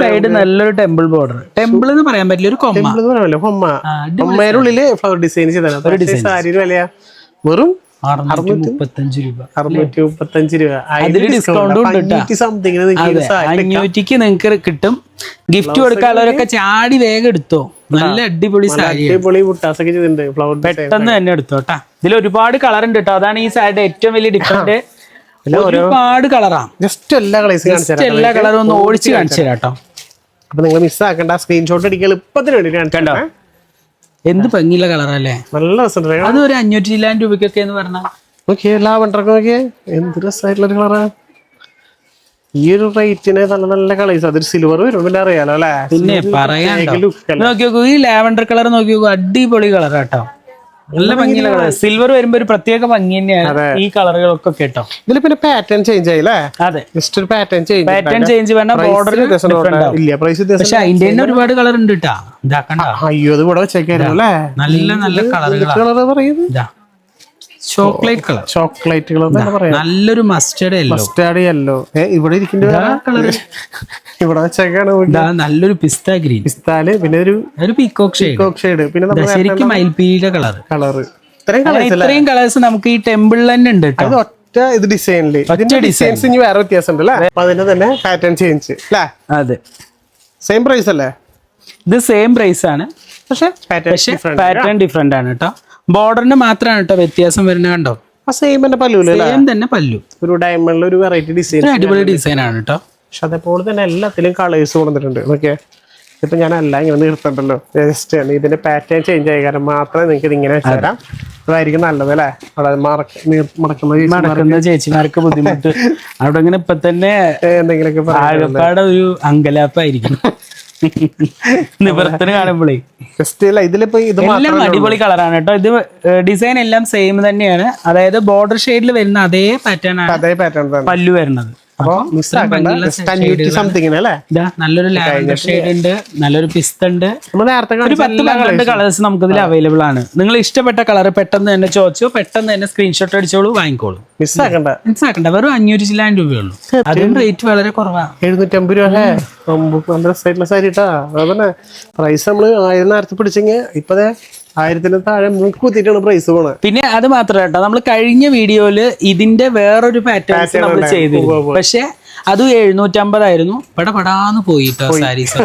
സൈഡ് നല്ലൊരു ടെമ്പിൾ ബോർഡർ ടെമ്പിൾ എന്ന് പറയാൻ പറ്റില്ല ഒരു കൊമ്മ. കൊമ്മയുടെ ഉള്ളിൽ ഫ്ലവർ ഡിസൈൻ ചെയ്താണ് സാരിയുടെ വിലയാ. വെറും മുപ്പത്തഞ്ച് രൂപ. അറുന്നൂറ്റി മുപ്പത്തഞ്ച് രൂപ. ഡിസ്കൗണ്ട് അഞ്ഞൂറ്റിക്ക് നിങ്ങൾക്ക് കിട്ടും. ഗിഫ്റ്റ് കൊടുക്കാനുള്ളവരൊക്കെ ചാടി വേഗം എടുത്തോ. നല്ല അടിപൊളി സാരി അടിപൊളി മുട്ടാസൊക്കെ ചെയ്തിട്ടുണ്ട്. ഫ്ലവർ ഡിസൈൻ പെട്ടെന്ന് തന്നെ എടുത്തോട്ടാ ഇതിൽ ഒരുപാട് കളർ ഉണ്ട് കേട്ടോ അതാണ് ഈ സാരിയുടെ ഏറ്റവും വലിയ ഡിഫറന്റ് (laughs) ഒരുപാട് കളറാണ് ജസ്റ്റ് എല്ലാ കളേഴ്സും എല്ലാ കളറും ഒന്ന് ഓടിച്ച് കാണിച്ചു തരാം കേട്ടോ അപ്പൊ നിങ്ങൾ മിസ് ആക്കണ്ട. സ്ക്രീൻഷോട്ട് അടിക്കാൻ എളുപ്പത്തിന് വേണ്ടി കാണിക്കണ്ടോ എന്ത് ഭംഗിയുള്ള കളറല്ലേ? നല്ല രസമുണ്ട്. അത് ഒരു അഞ്ഞൂറ്റി ഇല്ലായിരം രൂപയ്ക്കൊക്കെ എന്ന് പറഞ്ഞാൽ നോക്കിയേ ലാവണ്ടറൊക്കെ നോക്കിയേ. എന്ത് രസമായിട്ടുള്ള ഒരു കളറാ. ഈ ഒരു റേറ്റിന് നല്ല നല്ല കളേഴ്സ്. അതൊരു സിൽവർ വരും പിന്നെ അറിയാലോ അല്ലേ? പിന്നെ പറയാൻ നോക്കി നോക്കൂ ഈ ലാവണ്ടർ കളർ നോക്കി നോക്കൂ അടിപൊളി കളർ കേട്ടോ നല്ല ഭംഗിയുള്ള കളർ. സിൽവർ വരുമ്പോ ഒരു പ്രത്യേക ഭംഗി തന്നെയാണ് ഈ കളറുകളൊക്കെ കേട്ടോ. ഇതിൽ പിന്നെ പാറ്റേൺ ചേഞ്ച് ആയില്ലേ അതെ. ജസ്റ്റ് ഒരു പാറ്റേൺ ചേഞ്ച് പാറ്റേൺ ചേഞ്ച് വേണ്ട ബോർഡർ ഇല്ല പ്രൈസ് വ്യത്യാസം പക്ഷെ അതിന്റെ തന്നെ ഒരുപാട് കളർ ഉണ്ട് കേട്ടാ കണ്ടോ അയ്യോ ഇത് ഇവിടെ വെച്ചേക്കായിരുന്നു അല്ലേ നല്ല നല്ല കളറുകളാണ് കളർ പറയുന്നത്? ഇതാ. ചോക്ലേറ്റ് കളർ ചോക്ലേറ്റ് കളർ നല്ലൊരു മസ്റ്റേർഡ് യെല്ലോ മസ്റ്റാർഡ് യെല്ലോ ഇവിടെ ഇരിക്കുന്ന ഇവിടെ വെച്ചേക്കാണ് നല്ലൊരു പിസ്ത ഗ്രീൻ പിസ്താൽ പിന്നെ ഒരു ഒരു പീക്കോക്ക് ഷെയ്ഡ് പീക്കോക്ക് ഷെയ്ഡ് പിന്നെ ശരിക്കും മയിൽപ്പീലിയുടെ കളർ കളർ ഇത്രയും കളേഴ്സ് നമുക്ക് ഈ ടെമ്പിളിൽ തന്നെ ഉണ്ട് കേട്ടോ ഒറ്റ ഇത് ഡിസൈനിൽ ഡിസൈൻസ് ഇനി വേറെ വ്യത്യാസം ഉണ്ട് അല്ലേ? അപ്പൊ അതിന്റെ തന്നെ പാറ്റേൺ ചേഞ്ച് അല്ലേ? അതെ. സെയിം പ്രൈസ് അല്ലേ? ഇത് സെയിം പ്രൈസ് ആണ്. പക്ഷേ പാറ്റേൺ പക്ഷെ പാറ്റേൺ ഡിഫറെന്റ് ആണ് കേട്ടോ ബോർഡറിന് മാത്രമാണ് കേട്ടോ വ്യത്യാസം വരുന്നത് കണ്ടോ? സെയിം തന്നെ പല്ലൂൽ സെയിം തന്നെ പല്ലു. ഒരു ഡയമണ്ടിൽ ഒരു വെറൈറ്റി ഡിസൈൻ അടിപൊളി ഡിസൈൻ ആണ് കേട്ടോ പക്ഷെ അതേപോലെ തന്നെ എല്ലാത്തിലും കളേഴ്സ് കൊടുത്തിട്ടുണ്ട് ഓക്കെ ഇപ്പൊ ഞാൻ അല്ല ഇങ്ങനെ നിർത്തണ്ടല്ലോ. ജസ്റ്റ് ഇതിന്റെ പാറ്റേൺ ചേഞ്ച് ആയി കാരണം മാത്രമേ നിങ്ങൾക്ക് ഇങ്ങനെ തരാം. അതായിരിക്കും നല്ലത് അല്ലേ? അവിടെ മടക്കുന്ന ചേച്ചിമാർക്ക് ബുദ്ധിമുട്ട്. (laughs) അവിടെ ഇങ്ങനെ ഇപ്പൊ തന്നെ എന്തെങ്കിലുമൊക്കെ ആകപ്പാടെ ഒരു അങ്കലാപ്പായിരിക്കും നിവർത്തനം കാണുമ്പോഴേ ഇതിലിപ്പോ ഇത് എല്ലാം അടിപൊളി കളറാണ് കേട്ടോ. ഇത് ഡിസൈൻ എല്ലാം സെയിം തന്നെയാണ്. അതായത് ബോർഡർ ഷെയ്ഡിൽ വരുന്ന അതേ പാറ്റേൺ ആണ്. അതേ പാറ്റേൺ പല്ലു വരുന്നത്. അപ്പൊ അല്ലേ? നല്ലൊരു ലാവൻഡർ ഷെയ്ഡ് ഉണ്ട് നല്ലൊരു പിസ്ത ഉണ്ട്. ഒരു കാണിച്ച പത്ത് പന്ത്രണ്ട് കളേഴ്സ്. നമുക്ക് ഇതിൽ അവൈലബിൾ ആണ്. നിങ്ങൾ ഇഷ്ടപ്പെട്ട കളർ പെട്ടെന്ന് തന്നെ ചോദിച്ചു പെട്ടെന്ന് തന്നെ സ്ക്രീൻഷോട്ട് അടിച്ചോളൂ വാങ്ങിക്കോളൂ. മിസ്സാക്കണ്ട മിസ്സാക്കണ്ട വെറും അഞ്ഞൂറ്റി ചില്ലായിരം രൂപയുള്ളൂ അതും റേറ്റ് വളരെ കുറവാണ് എഴുന്നൂറ്റമ്പത് രൂപ നല്ല സൈഡിലെ സാരി ഇട്ടാ. അതന്നെ. പ്രൈസ് നമ്മൾ ആയിരം നേരത്തെ പിടിച്ചെങ്കിൽ ഇപ്പതേ ആയിരത്തിന് താഴെ മൂക്കുത്തിട്ടാണ് പ്രൈസ് പോണത് പിന്നെ അത് മാത്രം കേട്ടോ നമ്മൾ കഴിഞ്ഞ വീഡിയോയിൽ ഇതിന്റെ വേറൊരു പാറ്റേൺ നമ്മൾ ചെയ്തിരുന്നു. പക്ഷെ അത് എഴുന്നൂറ്റമ്പതായിരുന്നു. പട പടാന്ന് പോയി. കേട്ടോ സാരീസ്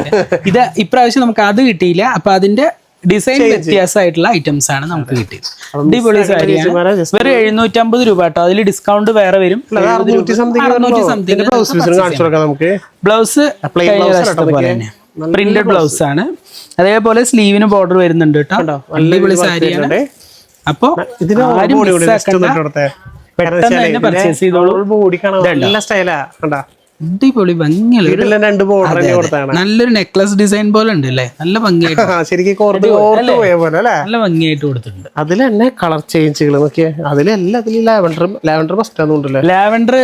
ഇത് ഇപ്രാവശ്യം നമുക്ക് അത് കിട്ടിയില്ല. അപ്പൊ അതിന്റെ ഡിസൈൻ വ്യത്യാസമായിട്ടുള്ള ഐറ്റംസ് ആണ് നമുക്ക് കിട്ടിയത്. അടിപൊളി സാരിയാണ്. വെറും എഴുന്നൂറ്റമ്പത് രൂപ കേട്ടോ. അതിൽ ഡിസ്കൗണ്ട് വേറെ വരും. അറുന്നൂറ്റി സംതിങ് ബ്ലൗസ് കഴിഞ്ഞ blouse പോലെ തന്നെ. Printed blouse. ആണ്. അതേപോലെ സ്ലീവിന് ബോർഡർ വരുന്നുണ്ട് കേട്ടോ. അടിപൊളി സാരിയാണ്. അപ്പൊ. പെട്ടെന്ന് തന്നെ പർച്ചേസ് ചെയ്തോളൂ. നല്ല സ്റ്റൈലാ കണ്ടാ? അടിപൊളി ഭംഗിയുള്ള നല്ലൊരു നെക്ലസ് ഡിസൈൻ പോലെ ഉണ്ട് അല്ലേ? നല്ല ഭംഗിയായിട്ട് നല്ല ഭംഗിയായിട്ട് കൊടുത്തിട്ടുണ്ട്. അതിൽ തന്നെ കളർ ചേഞ്ചുകൾ ലാവൻഡർ ലാവൻഡർ ഫസ്റ്റ് ആണെന്നുണ്ടല്ലേ ലാവൻഡർ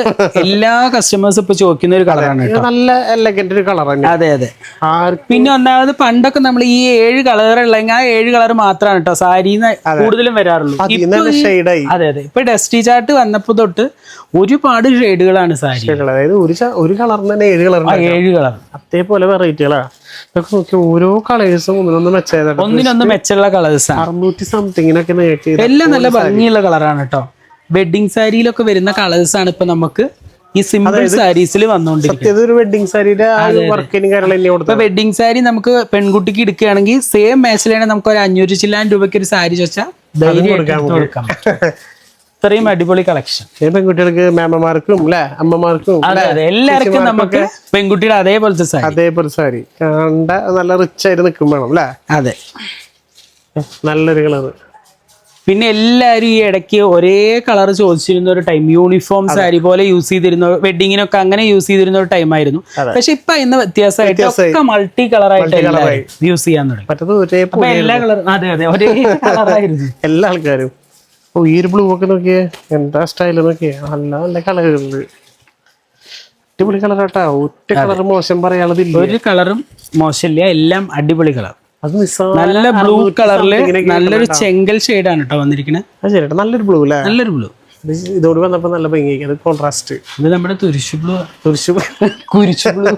എല്ലാ കസ്റ്റമേഴ്സ് ഇപ്പൊ ചോദിക്കുന്ന ഒരു കളറാണ് നല്ല എലഗന്റ് ഒരു കളറാണ് അതെ അതെ. പിന്നെ ഒന്നാമത് പണ്ടൊക്കെ നമ്മൾ ഈ ഏഴ് കളർ ഉള്ളെങ്കിൽ ആ ഏഴ് കളർ മാത്രമാണ് കേട്ടോ സാരി കൂടുതലും വരാറുള്ളൂ. അതെ അതെ. ഇപ്പൊ ഡസ്റ്റി ചാർട്ട് വന്നപ്പോ തൊട്ട് ഒരുപാട് ഷെയ്ഡുകളാണ് സാരി. അതായത് ഒരു ഒരു കളർ തന്നെ ഏഴ് കളർ ഏഴ് കളർ. അതേപോലെ വെറൈറ്റികളാ ഇതൊക്കെ നോക്കി ഓരോ കളേഴ്സും ഒന്നിനൊന്ന് മെച്ചതായിട്ട് ഒന്നിനൊന്ന് മെച്ചുള്ള കളേഴ്സ് അറുന്നൂറ്റി സംതിങ്ങിനൊക്കെ എല്ലാം നല്ല ഭംഗിയുള്ള കളറാണ് കേട്ടോ വെഡിങ് സാരിയിലൊക്കെ വരുന്ന കളേഴ്സ് ആണ് ഇപ്പൊ നമുക്ക് ഈ സിമ്പിൾ സാരീസിൽ വന്നോണ്ടിരിക്കുന്നത്. വെഡിങ് സാരിയുടെ ഇപ്പൊ സാരി നമുക്ക് പെൺകുട്ടിക്ക് എടുക്കുകയാണെങ്കിൽ സെയിം മാച്ചിലാണ് നമുക്ക് ഒരു അഞ്ഞൂറ് ചില്ലാൻ രൂപയ്ക്ക് ഒരു സാരി ചോദിച്ചാൽ ധൈര്യം കൊടുക്കാം ഇത്രയും അടിപൊളി കളക്ഷൻ പെൺകുട്ടികൾക്ക് മാമമാർക്കും അല്ലെ അമ്മമാർക്കും എല്ലാവർക്കും നമുക്ക് പെൺകുട്ടിയുടെ അതേപോലത്തെ സാരി. അതേപോലെ സാരി. കണ്ട നല്ല റിച്ച് ആയിട്ട് നിൽക്കും വേണം അല്ലേ അതെ. നല്ലൊരു കളർ പിന്നെ എല്ലാരും ഈ ഇടയ്ക്ക് ഒരേ കളർ ചോദിച്ചിരുന്ന ഒരു ടൈം യൂണിഫോം സാരി പോലെ യൂസ് ചെയ്തിരുന്ന വെഡിങ്ങിനൊക്കെ അങ്ങനെ യൂസ് ചെയ്തിരുന്ന ഒരു ടൈം ആയിരുന്നു. പക്ഷെ ഇപ്പൊ ഇന്ന് വ്യത്യാസമായിട്ട് ഒക്കെ മൾട്ടി കളർ ആയിട്ട് യൂസ് ചെയ്യാൻ തുടങ്ങി. എല്ലാ കളറും അതെ അതെ ഒരേ (laughs) കളറായിരുന്നു എല്ലാ ആൾക്കാരും. ഓ ഈ ഒരു ബ്ലൂ ഒക്കെ നോക്കിയേ. എന്താ സ്റ്റൈൽ നോക്കിയേ? നല്ല നല്ല കളറുകൾ അടിപൊളി കളർ കേട്ടാ ഒറ്റ കളർ മോശം പറയാനുള്ളതില്ല. ഒരു കളറും മോശമില്ല. എല്ലാം അടിപൊളി കളർ അത് നല്ല ബ്ലൂ കളറിൽ നല്ലൊരു ചെങ്കൽ ഷെയ്ഡാണ് കേട്ടോ വന്നിരിക്കുന്നത് നല്ലൊരു ബ്ലൂ അല്ലേ നല്ലൊരു ബ്ലൂ ഇത് ഇതോട് വന്നപ്പോ നല്ല ഭംഗി അത് കോൺട്രാസ്റ്റ് ഇത് നമ്മുടെ തുരിശു ബ്ലൂ തുരിശു കുരിശു ബ്ലൂ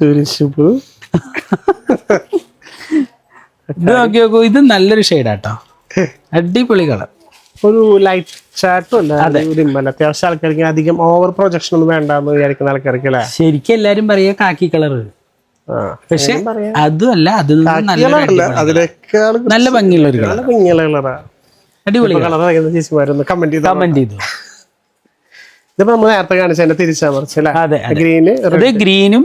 തുരിശു ബ്ലൂ ഇത് നോക്കി നോക്കൂ ഇത് നല്ലൊരു ഷെയ്ഡാട്ടോ അടിപൊളി കളർ. ഒരു ലൈറ്റ് ചാട്ടും അല്ല അത്യാവശ്യം ആൾക്കാർക്ക് അധികം ഓവർ പ്രൊജക്ഷൻ ഒന്നും വേണ്ടെന്ന് വിചാരിക്കുന്ന ആൾക്കാർക്ക് അല്ലേ? ശരിക്കും എല്ലാരും പറയാ കാക്കി കളർ പക്ഷെ അതും അടിപൊളി അതിനേക്കാൾ നല്ല ഭംഗിയുള്ള ഒരു കളർ. നല്ല ഭംഗിയുള്ള കളറാ. അടിപൊളി കളർ. ചേച്ചിമാരൊന്ന് കമന്റ് ചെയ്ത്? കമന്റ് ചെയ്തു? ഇതിപ്പോ നമ്മൾ നേരത്തെ കാണിച്ചതിന്റെ തിരിച്ചാ മറിച്ചല്ലേ അതെ അതെ. ഗ്രീന് ഗ്രീനും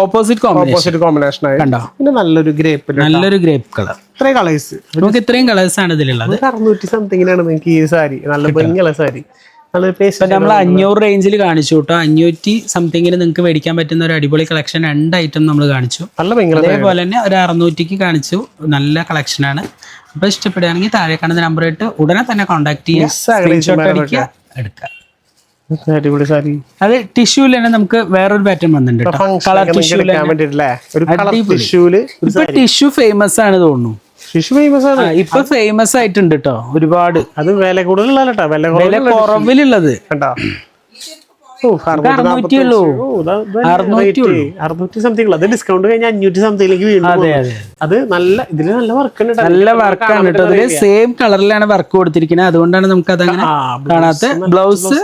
ഓപ്പോസിറ്റ് ഓപ്പോസിറ്റ് കോമ്പിനേഷൻ ആയി. കണ്ടോ? പിന്നെ നല്ലൊരു ഗ്രേപ്പ് നല്ലൊരു ഗ്രേപ്പ് കളർ ഇത്രയും കളേഴ്സ് നമുക്ക് ഇത്രയും കളേഴ്സ് ആണ് ഇതിലുള്ളത്. അറുന്നൂറ്റി സംതിങ്ങിനാണ് നിങ്ങൾക്ക് ഈ സാരി നല്ല ഭംഗിയുള്ള സാരി. നമ്മൾ അഞ്ഞൂറ് റേഞ്ചിൽ കാണിച്ചു കേട്ടോ. അഞ്ഞൂറ്റി സംതിങ്ങിന് നിങ്ങൾക്ക് മേടിക്കാൻ പറ്റുന്ന ഒരു അടിപൊളി കളക്ഷൻ രണ്ട് ഐറ്റം നമ്മൾ കാണിച്ചു. അതേപോലെ തന്നെ ഒരു അറുന്നൂറ്റിക്ക് കാണിച്ചു. നല്ല കളക്ഷനാണ് അപ്പൊ ഇഷ്ടപ്പെടുകയാണെങ്കിൽ താഴെ കാണുന്ന നമ്പർ ഇട്ട് ഉടനെ തന്നെ കോൺടാക്ട് ചെയ്യുക. എടുക്കുക. അടിപൊളി സാരി. അത് ടിഷ്യൂൽ തന്നെ നമുക്ക് വേറൊരു പാറ്റേൺ വന്നിട്ടുണ്ട് കളർ. ടിഷ്യൂൽ ഇപ്പൊ ടിഷ്യൂ ഫേമസ് ആണ് തോന്നുന്നു. ഫേമസ് ആണ്. ഇപ്പൊ ഫേമസ് ആയിട്ടുണ്ട് കേട്ടോ ഒരുപാട്. അത് വില കൂടുതലുള്ള കേട്ടോ വില വില കുറവിലുള്ളത്. കണ്ടോ? ഓ അറുന്നൂറ്റി ഉള്ളൂ. അറുന്നൂറ്റി അറുന്നൂറ്റി സംതിങ് ഉള്ളു. അത് ഡിസ്കൗണ്ട് കഴിഞ്ഞാൽ അഞ്ഞൂറ്റി സംതിങ്ങിലേക്ക് വീണ്ടും അതെ പോകും. അതെ. അത് നല്ല ഇതിൽ നല്ല വർക്ക് നല്ല വർക്കാണ് കേട്ടോ അതിൽ സെയിം കളറിലാണ് വർക്ക് കൊടുത്തിരിക്കുന്നത്. അതുകൊണ്ടാണ് നമുക്ക് അതങ്ങനെ അങ്ങനെ കാണാത്ത ബ്ലൗസ്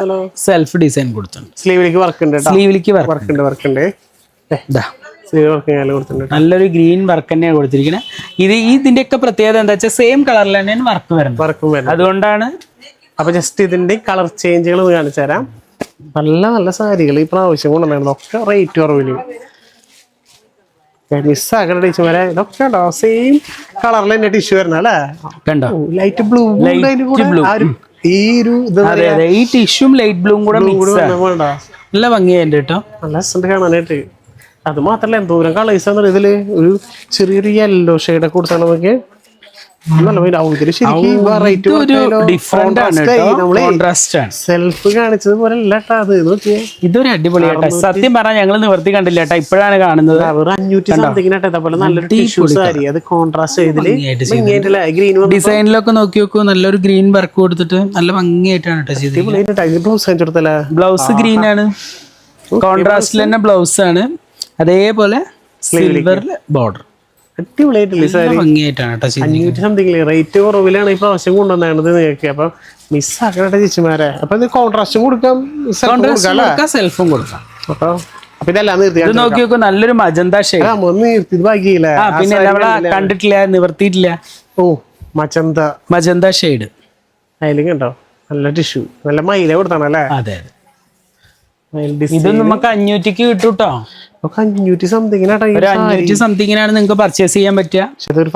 സെൽഫ് ഡിസൈൻ കൊടുത്തിട്ടുണ്ട് സ്ലീവിലേക്ക് വർക്ക് ഉണ്ട് കേട്ടോ സ്ലീവിലേക്ക് വർക്ക് വർക്ക് ഉണ്ട് വർക്ക് ഉണ്ട്. ഇതാ സ്ലീവ് വർക്ക് നല്ലൊരു ഗ്രീൻ വർക്ക് തന്നെയാണ് കൊടുത്തിരിക്കുന്നത് ഇത് ഈ ഇതിന്റെയൊക്കെ പ്രത്യേകത എന്താ വെച്ചാൽ സെയിം കളറിൽ തന്നെയാണ് വർക്കും വരുന്നത്. അതുകൊണ്ടാണ് അപ്പൊ ജസ്റ്റ് ഇതിന്റെ കളർ ചേഞ്ചുകൾ കാണിച്ചു തരാം. നല്ല നല്ല സാരികൾ ഈ പ്രാവശ്യം കൊണ്ടുവന്നായിരുന്നു ഒക്കെ റേറ്റ് കുറവിൽ. മിസ്സാക്കണ ടീച്ചർമാരെ ഇതൊക്കെ ഉണ്ടോ? സെയിം കളറിൽ തന്നെ ടിഷ്യൂ വരുന്ന അല്ലേ? Light blue. ഈ ഒരു ഈ ടിഷ്യൂം ലൈറ്റ് ബ്ലൂം കൂടെ നല്ല ഭംഗിയായിട്ട് കേട്ടോ. നല്ല രസമുണ്ട് കാണാനായിട്ട്. അത് മാത്രല്ല എന്തോരം കളേഴ്സ് ആണ് ഇതിൽ? ഒരു ചെറിയൊരു യെല്ലോ ഷെയ്ഡ് കൊടുത്താണ് നമുക്ക് സെൽഫ് കാണിച്ചത് പോലെ അത് ഇതൊരു അടിപൊളിയാട്ടോ സത്യം പറഞ്ഞാൽ ഞങ്ങൾ നിവർത്തി കണ്ടില്ല കേട്ടോ ഇപ്പോഴാണ് കാണുന്നത്. അവർ അഞ്ഞൂറ്റി സംതിങ്ങിനാട്ടെ അതേപോലെ നല്ലൊരു ടിഷ്യൂ സാരി. അത് കോൺട്രാസ്റ്റ് ചെയ്തിൽ ഭംഗിയായിട്ടില്ല? ഗ്രീൻ ഡിസൈനിലൊക്കെ നോക്കി നോക്കൂ. നല്ലൊരു ഗ്രീൻ വർക്ക് കൊടുത്തിട്ട് നല്ല ഭംഗിയായിട്ടാണ് കേട്ടോ ചെയ്തത്. ബ്ലൗസ് ബ്ലൗസ് ഗ്രീൻ ആണ്. കോൺട്രാസ്റ്റിൽ തന്നെ ബ്ലൗസ് ആണ്. അതേപോലെ സിൽവറിൽ ബോർഡർ അടിപൊളിയായിട്ടില്ല ഈ സാരി ഭംഗിയായിട്ടാണ് കേട്ടോ ചെയ്തത് അഞ്ഞൂറ്റി സംതിങ് റേറ്റ് കുറവിലാണ് ഈ പ്രാവശ്യം കൊണ്ടുവന്നത് നിങ്ങൾക്ക് അപ്പൊ മിസ്സാക്കട്ടെ ചേച്ചിമാരെ. അപ്പൊ ഇത് കോൺട്രാസ്റ്റും കൊടുക്കാം self ഉം കൊടുക്കാം അല്ലേ? കൊടുക്കാം സെൽഫും കൊടുക്കാം. അപ്പൊ അപ്പൊ ഇതെല്ലാം നിർത്തി ഇത് നോക്കി നോക്കൂ നല്ലൊരു മജന്ത ഷെയ്ഡ് ബാക്കിയില്ലേ? പിന്നെ കണ്ടിട്ടില്ല നിവർത്തിയിട്ടില്ല. ഓ മജന്ത. മജന്ത ഷെയ്ഡ് അതിലും കണ്ടോ? നല്ല ടിഷ്യൂ നല്ല മയില കൊടുത്താണ് അല്ലേ? അതെ മയിൽ ഡിസ് ഇത് നമുക്ക് അഞ്ഞൂറ്റിക്ക് കിട്ടും കേട്ടോ ഒക്കെ അഞ്ഞൂറ്റി സംതിങ്ങിനാണ് നിങ്ങൾക്ക് പർച്ചേസ് ചെയ്യാൻ പറ്റുക.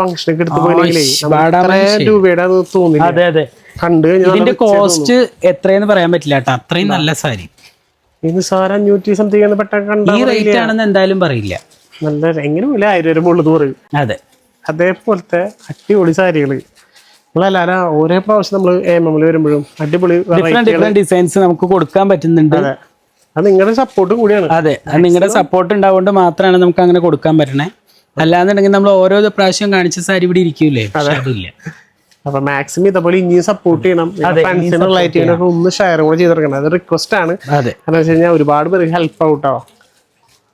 ഫംഗ്ഷനൊക്കെ എടുത്ത് രൂപയുടെ അതെ അതെ കണ്ടു ഇതിന്റെ കോസ്റ്റ് എത്രയെന്ന് പറയാൻ പറ്റില്ല കേട്ടോ. അത്രയും നല്ല സാരി. അഞ്ഞൂറ്റി സംതിങ് പെട്ടെന്ന് ഈ റേറ്റ് ആണെന്ന് എന്തായാലും പറയില്ല. നല്ല എങ്ങനെ ആയിരം രൂപ ഉള്ളത് പറയും? അതെ. അതേപോലത്തെ അടിപൊളി സാരികൾ. നമ്മളല്ലാതെ ഓരോ പ്രാവശ്യം നമ്മൾ എം എമ്മിൽ വരുമ്പോഴും അടിപൊളി ഡിസൈൻസ് നമുക്ക് കൊടുക്കാൻ പറ്റുന്നുണ്ട്. അതെ നിങ്ങളുടെ സപ്പോർട്ടും കൂടിയാണ്. അതെ അത് നിങ്ങളുടെ സപ്പോർട്ട് ഉണ്ടാവുകൊണ്ട് മാത്രമാണ് നമുക്ക് അങ്ങനെ കൊടുക്കാൻ പറ്റണേ. അല്ലാന്നുണ്ടെങ്കിൽ നമ്മൾ ഓരോ പ്രാവശ്യം കാണിച്ച സാരി ഇവിടെ ഇരിക്കൂലേ? അതില്ല. അപ്പൊ മാക്സിമം ഇതേപോലെ ഇനിയും സപ്പോർട്ട് ചെയ്യണം. ഫ്രണ്ട്സിനുള്ള ഐറ്റിനൊക്കെ ഒന്ന് ഷെയർ കൂടെ ചെയ്തെടുക്കണം. അത് റിക്വസ്റ്റ് ആണ്. കാരണം വെച്ച് കഴിഞ്ഞാൽ ഒരുപാട് പേർക്ക് ഹെൽപ്പ് ഔട്ടോ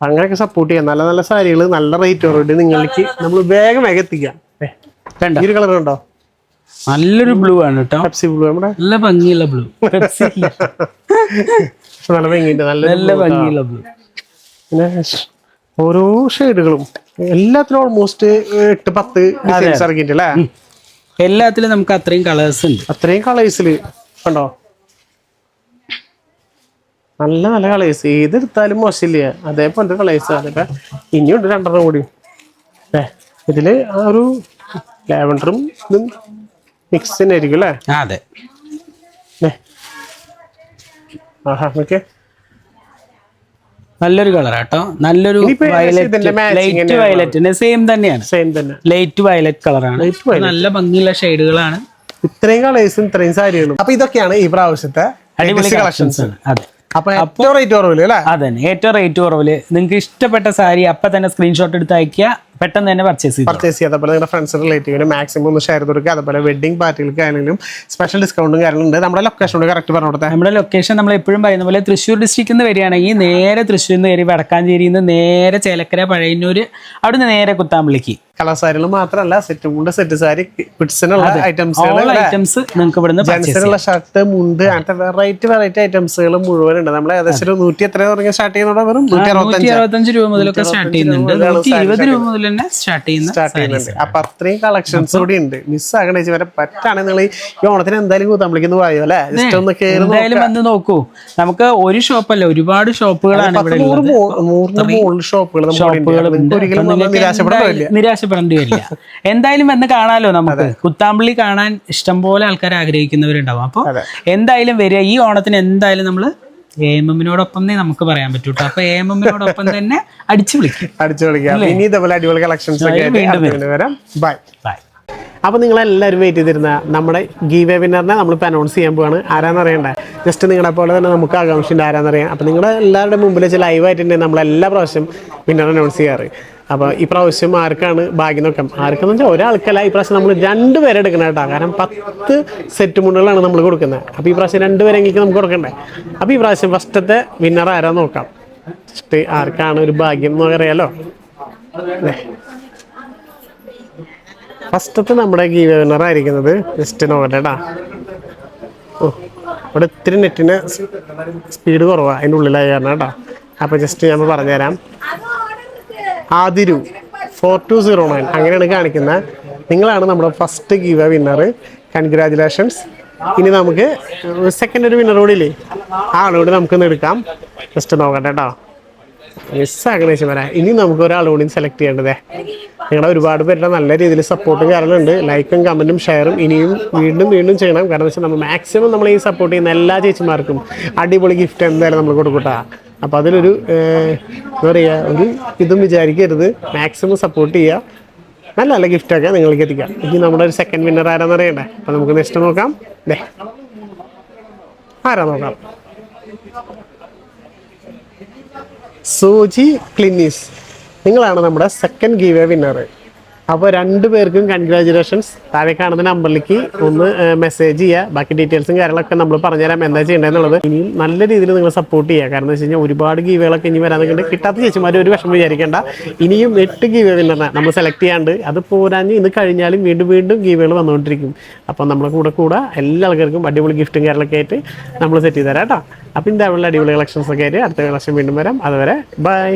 അങ്ങനെയൊക്കെ സപ്പോർട്ട് ചെയ്യാം. നല്ല നല്ല സാരികൾ നല്ല റേറ്റ് കുറവുണ്ട് നിങ്ങൾക്ക് നമ്മൾ വേഗം വേഗം എത്തിക്കാം. ഈ ഒരു കളർ ഉണ്ടോ? നല്ലൊരു ബ്ലൂ ആണ് കേട്ടോ പെപ്സി ബ്ലൂ നമ്മുടെ നല്ല ഭംഗിയുള്ള ബ്ലൂ (laughs) നല്ല ഭംഗിയുണ്ട് നല്ല നല്ല ഭംഗിയുള്ള ബ്ലൂ പിന്നെ ഓരോ ഷെയ്ഡുകളും. എല്ലാത്തിലും ഓൾമോസ്റ്റ് എട്ട് പത്ത് ഡിസൈൻസ് ഇറങ്ങിയിട്ടില്ലേ എല്ലാത്തിലും നമുക്ക് അത്രയും കളേഴ്സ് ഉണ്ട്. അത്രയും കളേഴ്സിൽ കണ്ടോ? നല്ല നല്ല കളേഴ്സ് ഏതെടുത്താലും മോശമില്ല? അതേപോലത്തെ കളേഴ്സ് അതിപ്പോ ഇനിയുണ്ട് രണ്ടെണ്ണം കൂടി. ഏ ഇതിൽ ആ ഒരു ലാവൻഡറും ഇതും മിക്സ് തന്നെ ആയിരിക്കും അല്ലേ അതെ. നല്ലൊരു കളർ കേട്ടോ. നല്ലൊരു ലൈറ്റ് വയലറ്റ് ലൈറ്റ് വയലറ്റിന്റെ സെയിം തന്നെയാണ് സെയിം തന്നെ ലൈറ്റ് വയലറ്റ് കളറാണ് നല്ല ഭംഗിയുള്ള ഷെയ്ഡുകളാണ് ഇത്രയും കളേഴ്സും ഇത്രയും സാരികളും. അപ്പൊ ഇതൊക്കെയാണ് ഈ പ്രാവശ്യത്തെ അടിപൊളി കളക്ഷൻസ് ആണ്. അതെ. ഏറ്റവും റേറ്റ് കുറവില്ല അല്ലേ? അതന്നെ ഏറ്റവും റേറ്റ് കുറവിൽ. നിങ്ങൾക്ക് ഇഷ്ടപ്പെട്ട സാരി അപ്പൊ തന്നെ സ്ക്രീൻഷോട്ട് എടുത്ത് അയക്കുക പെട്ടെന്ന് തന്നെ പർച്ചേസ് ചെയ്തു പർച്ചേസ് ചെയ്യുക അതുപോലെ നിങ്ങളുടെ ഫ്രണ്ട്സ് റിലേറ്റീവിന് മാക്സിമം ഒന്ന് ഷെയർ കൊടുക്കുക. അതുപോലെ വെഡിങ് പാർട്ടികൾക്ക് ആണെങ്കിലും സ്പെഷ്യൽ ഡിസ്കൗണ്ടും കാര്യങ്ങളുണ്ട് നമ്മുടെ ലൊക്കേഷൻ കറക്റ്റ് പറഞ്ഞു കൊടുത്താൽ നമ്മുടെ ലൊക്കേഷൻ നമ്മൾ എപ്പോഴും പറയുന്ന പോലെ തൃശ്ശൂർ ഡിസ്ട്രിക്റ്റിൽ നിന്ന് വരികയാണെങ്കിൽ നേരെ തൃശ്ശൂരിൽ നിന്ന് കയറി വടക്കാഞ്ചേരിയിൽ നിന്ന് നേരെ ചേലക്കര പഴയന്നൂര് അവിടുന്ന് നേരെ കുത്താമ്പള്ളിക്ക്. കളർ സാരികൾ മാത്രമല്ല സെറ്റ് മുണ്ട് സെറ്റ് സാരി കിഡ്സിനുള്ള ഐറ്റംസ് ജെൻസിനുള്ള ഷർട്ട് മുണ്ട് അങ്ങനത്തെ വെറൈറ്റി വെറൈറ്റി ഐറ്റംസുകൾ മുഴുവൻ ഉണ്ട്. നമ്മൾ ഏകദേശം ഒരു നൂറ്റി എത്ര തുടങ്ങി സ്റ്റാർട്ട് ചെയ്യുന്നത് വെറും നൂറ്റി അറുപത്തഞ്ച് രൂപ മുതലൊക്കെ സ്റ്റാർട്ട് ചെയ്യുന്നുണ്ട്. ഇരുപത് രൂപ മുതൽ തന്നെ സ്റ്റാർട്ട് ചെയ്യുന്ന സ്റ്റാർട്ട് ചെയ്യുന്നുണ്ട്. അപ്പൊ അത്രയും കളക്ഷൻസ് കൂടി ഉണ്ട്. മിസ് ആകണേ വരെ പറ്റാണെങ്കിൽ നിങ്ങൾ ഈ ഓണത്തിന് എന്തായാലും കൂത്താമ്പളിക്കുന്ന പോയോ അല്ലെ? ജസ്റ്റ് ഒന്ന് എന്തായാലും വന്ന് നോക്കൂ. നമുക്ക് ഒരു ഷോപ്പ് ഷോപ്പല്ല ഒരുപാട് ഷോപ്പുകളാണ് ഇവിടെ ഷോപ്പുകൾ നിരാശപ്പെടാൻ ഇവിടെ ആവശ്യപ്പെടേണ്ടി വരില്ല. എന്തായാലും വന്ന് കാണാലോ നമുക്ക്. കുത്താമ്പള്ളി കാണാൻ ഇഷ്ടംപോലെ ആൾക്കാർ ആഗ്രഹിക്കുന്നവരുണ്ടാവും. അപ്പോൾ എന്തായാലും വരിക. ഈ ഓണത്തിന് എന്തായാലും നമ്മൾ എ എം എമ്മിനോടൊപ്പം നമുക്ക് പറയാൻ പറ്റൂ അപ്പൊ എ എം എമ്മിനോടൊപ്പം തന്നെ അടിച്ചു വിളിക്കാം. അടിച്ചു വിളിക്കാം. ഇനി ഇതേപോലെ അടിപൊളി കളക്ഷൻസ് വീണ്ടും വരാം. ബൈ ബൈ അപ്പോൾ നിങ്ങളെല്ലാവരും വെയിറ്റ് ചെയ്തിരുന്ന നമ്മുടെ ഗീവേ വിന്നറിനെ നമ്മളിപ്പോൾ അനൗൺസ് ചെയ്യാൻ പോവാണ്. ആരാന്നറിയണ്ടേ ജസ്റ്റ് നിങ്ങളെ പോലെ തന്നെ നമുക്ക് ആകാംക്ഷയുണ്ട്. ആരാന്നറിയാം അപ്പോൾ നിങ്ങളുടെ എല്ലാവരുടെ മുമ്പിൽ വെച്ച് ലൈവായിട്ടുണ്ടെങ്കിൽ നമ്മൾ എല്ലാ പ്രാവശ്യം വിന്നർ അനൗൺസ് ചെയ്യാറ്. അപ്പോൾ ഈ പ്രാവശ്യം ആർക്കാണ് ഭാഗ്യം നോക്കാം? ആർക്കെന്ന് വെച്ചാൽ ഒരാൾക്കല്ല. ഈ പ്രാവശ്യം നമ്മൾ രണ്ട് പേരെ എടുക്കണം കേട്ടോ. കാരണം പത്ത് സെറ്റ് മുണ്ടുകളാണ് നമ്മൾ കൊടുക്കുന്നത്. അപ്പോൾ ഈ പ്രാവശ്യം രണ്ട് പേരെങ്കിലും നമുക്ക് കൊടുക്കണ്ടേ? അപ്പോൾ ഈ പ്രാവശ്യം ഫസ്റ്റത്തെ വിന്നർ ആരാ നോക്കാം? ആർക്കാണ് ഒരു ഭാഗ്യം എന്ന് അറിയാലോ അല്ലേ? ഫസ്റ്റത്തെ നമ്മുടെ ഗീവ വിന്നർ ആയിരിക്കുന്നത് ജസ്റ്റ് നോക്കട്ടെടാ കേട്ടാ. ഓ ഇവിടെ ഇത്തിരി നെറ്റിന് സ്പീഡ് കുറവാണ് അതിന്റെ ഉള്ളിലായി കാരണം കേട്ടോ. അപ്പോൾ ജസ്റ്റ് ഞാൻ പറഞ്ഞുതരാം. ആതിരു ഫോർ ടു സീറോ നയൻ അങ്ങനെയാണ് കാണിക്കുന്നത് നിങ്ങളാണ് നമ്മുടെ ഫസ്റ്റ് ഗീവ വിന്നർ കൺഗ്രാജുലേഷൻസ് ഇനി നമുക്ക് സെക്കൻഡ് ഒരു വിന്നർ കൂടി ഇല്ലേ? ആ നമുക്കൊന്ന് എടുക്കാം. ജസ്റ്റ് നോക്കട്ടെ കേട്ടോ മിസ്സാകണ ഇനി നമുക്ക് ഒരാൾ കൂടി സെലക്ട് ചെയ്യേണ്ടതേ. ഞങ്ങളുടെ ഒരുപാട് പേരുടെ നല്ല രീതിയിൽ സപ്പോർട്ട് കാരണമുണ്ട് ലൈക്കും കമന്റും ഷെയറും ഇനിയും വീണ്ടും വീണ്ടും ചെയ്യണം. കാരണം വെച്ചാൽ നമ്മൾ മാക്സിമം നമ്മൾ ഈ സപ്പോർട്ട് ചെയ്യുന്ന എല്ലാ ചേച്ചിമാർക്കും അടിപൊളി ഗിഫ്റ്റ് എന്തായാലും നമ്മൾ കൊടുക്കട്ടാ. അപ്പോൾ അതിലൊരു എന്താ പറയുക ഒരു ഇതും വിചാരിക്കരുത്. മാക്സിമം സപ്പോർട്ട് ചെയ്യുക നല്ല നല്ല ഗിഫ്റ്റൊക്കെ നിങ്ങൾക്ക് എത്തിക്കാം. ഇനി നമ്മുടെ ഒരു സെക്കൻഡ് വിന്നർ ആരാന്ന് അറിയണ്ടേ? അപ്പോൾ നമുക്ക് നെക്സ്റ്റ് നോക്കാം. ദേ. ആരാ നോക്കാം? സൂചി ക്ലിന്നീസ് നിങ്ങളാണ് നമ്മുടെ സെക്കൻഡ് ഗീവേ വിന്നർ അപ്പോൾ രണ്ട് പേർക്കും കൺഗ്രാചുലേഷൻസ് താഴെ കാണുന്ന നമ്പറിലേക്ക് ഒന്ന് മെസ്സേജ് ചെയ്യുക ബാക്കി ഡീറ്റെയിൽസും കാര്യങ്ങളൊക്കെ നമ്മൾ പറഞ്ഞുതരാം. എന്താ ചെയ്യേണ്ടതെന്നുള്ളത് ഇനിയും നല്ല രീതിയിൽ നിങ്ങൾ സപ്പോർട്ട് ചെയ്യുക കാരണം വെച്ച് കഴിഞ്ഞാൽ ഒരുപാട് ഗീവുകളൊക്കെ ഇനി കണ്ട് കിട്ടാത്ത ചേച്ചിമാർ ഒരു വിഷമം വിചാരിക്കേണ്ട. ഇനിയും എട്ട് ഗീവ് വിന്നറിനെ നമ്മൾ സെലക്ട് ചെയ്യാണ്ട്. അത് പോരാഞ്ഞ് ഇന്ന് കഴിഞ്ഞാലും വീണ്ടും വീണ്ടും ഗീവുകൾ വന്നുകൊണ്ടിരിക്കും. അപ്പോൾ നമ്മുടെ കൂടെ കൂടെ എല്ലാ ആൾക്കാർക്കും അടിപൊളി ഗിഫ്റ്റും കാര്യങ്ങളൊക്കെ ആയിട്ട് നമ്മൾ സെറ്റ് ചെയ്ത് തരാം കേട്ടോ അപ്പോൾ ഇതാവുള്ള അടിപൊളി കളക്ഷൻസ് ഒക്കെ ആയിട്ട് അടുത്ത കളക്ഷൻ വീണ്ടും വരാം. അതുവരെ ബൈ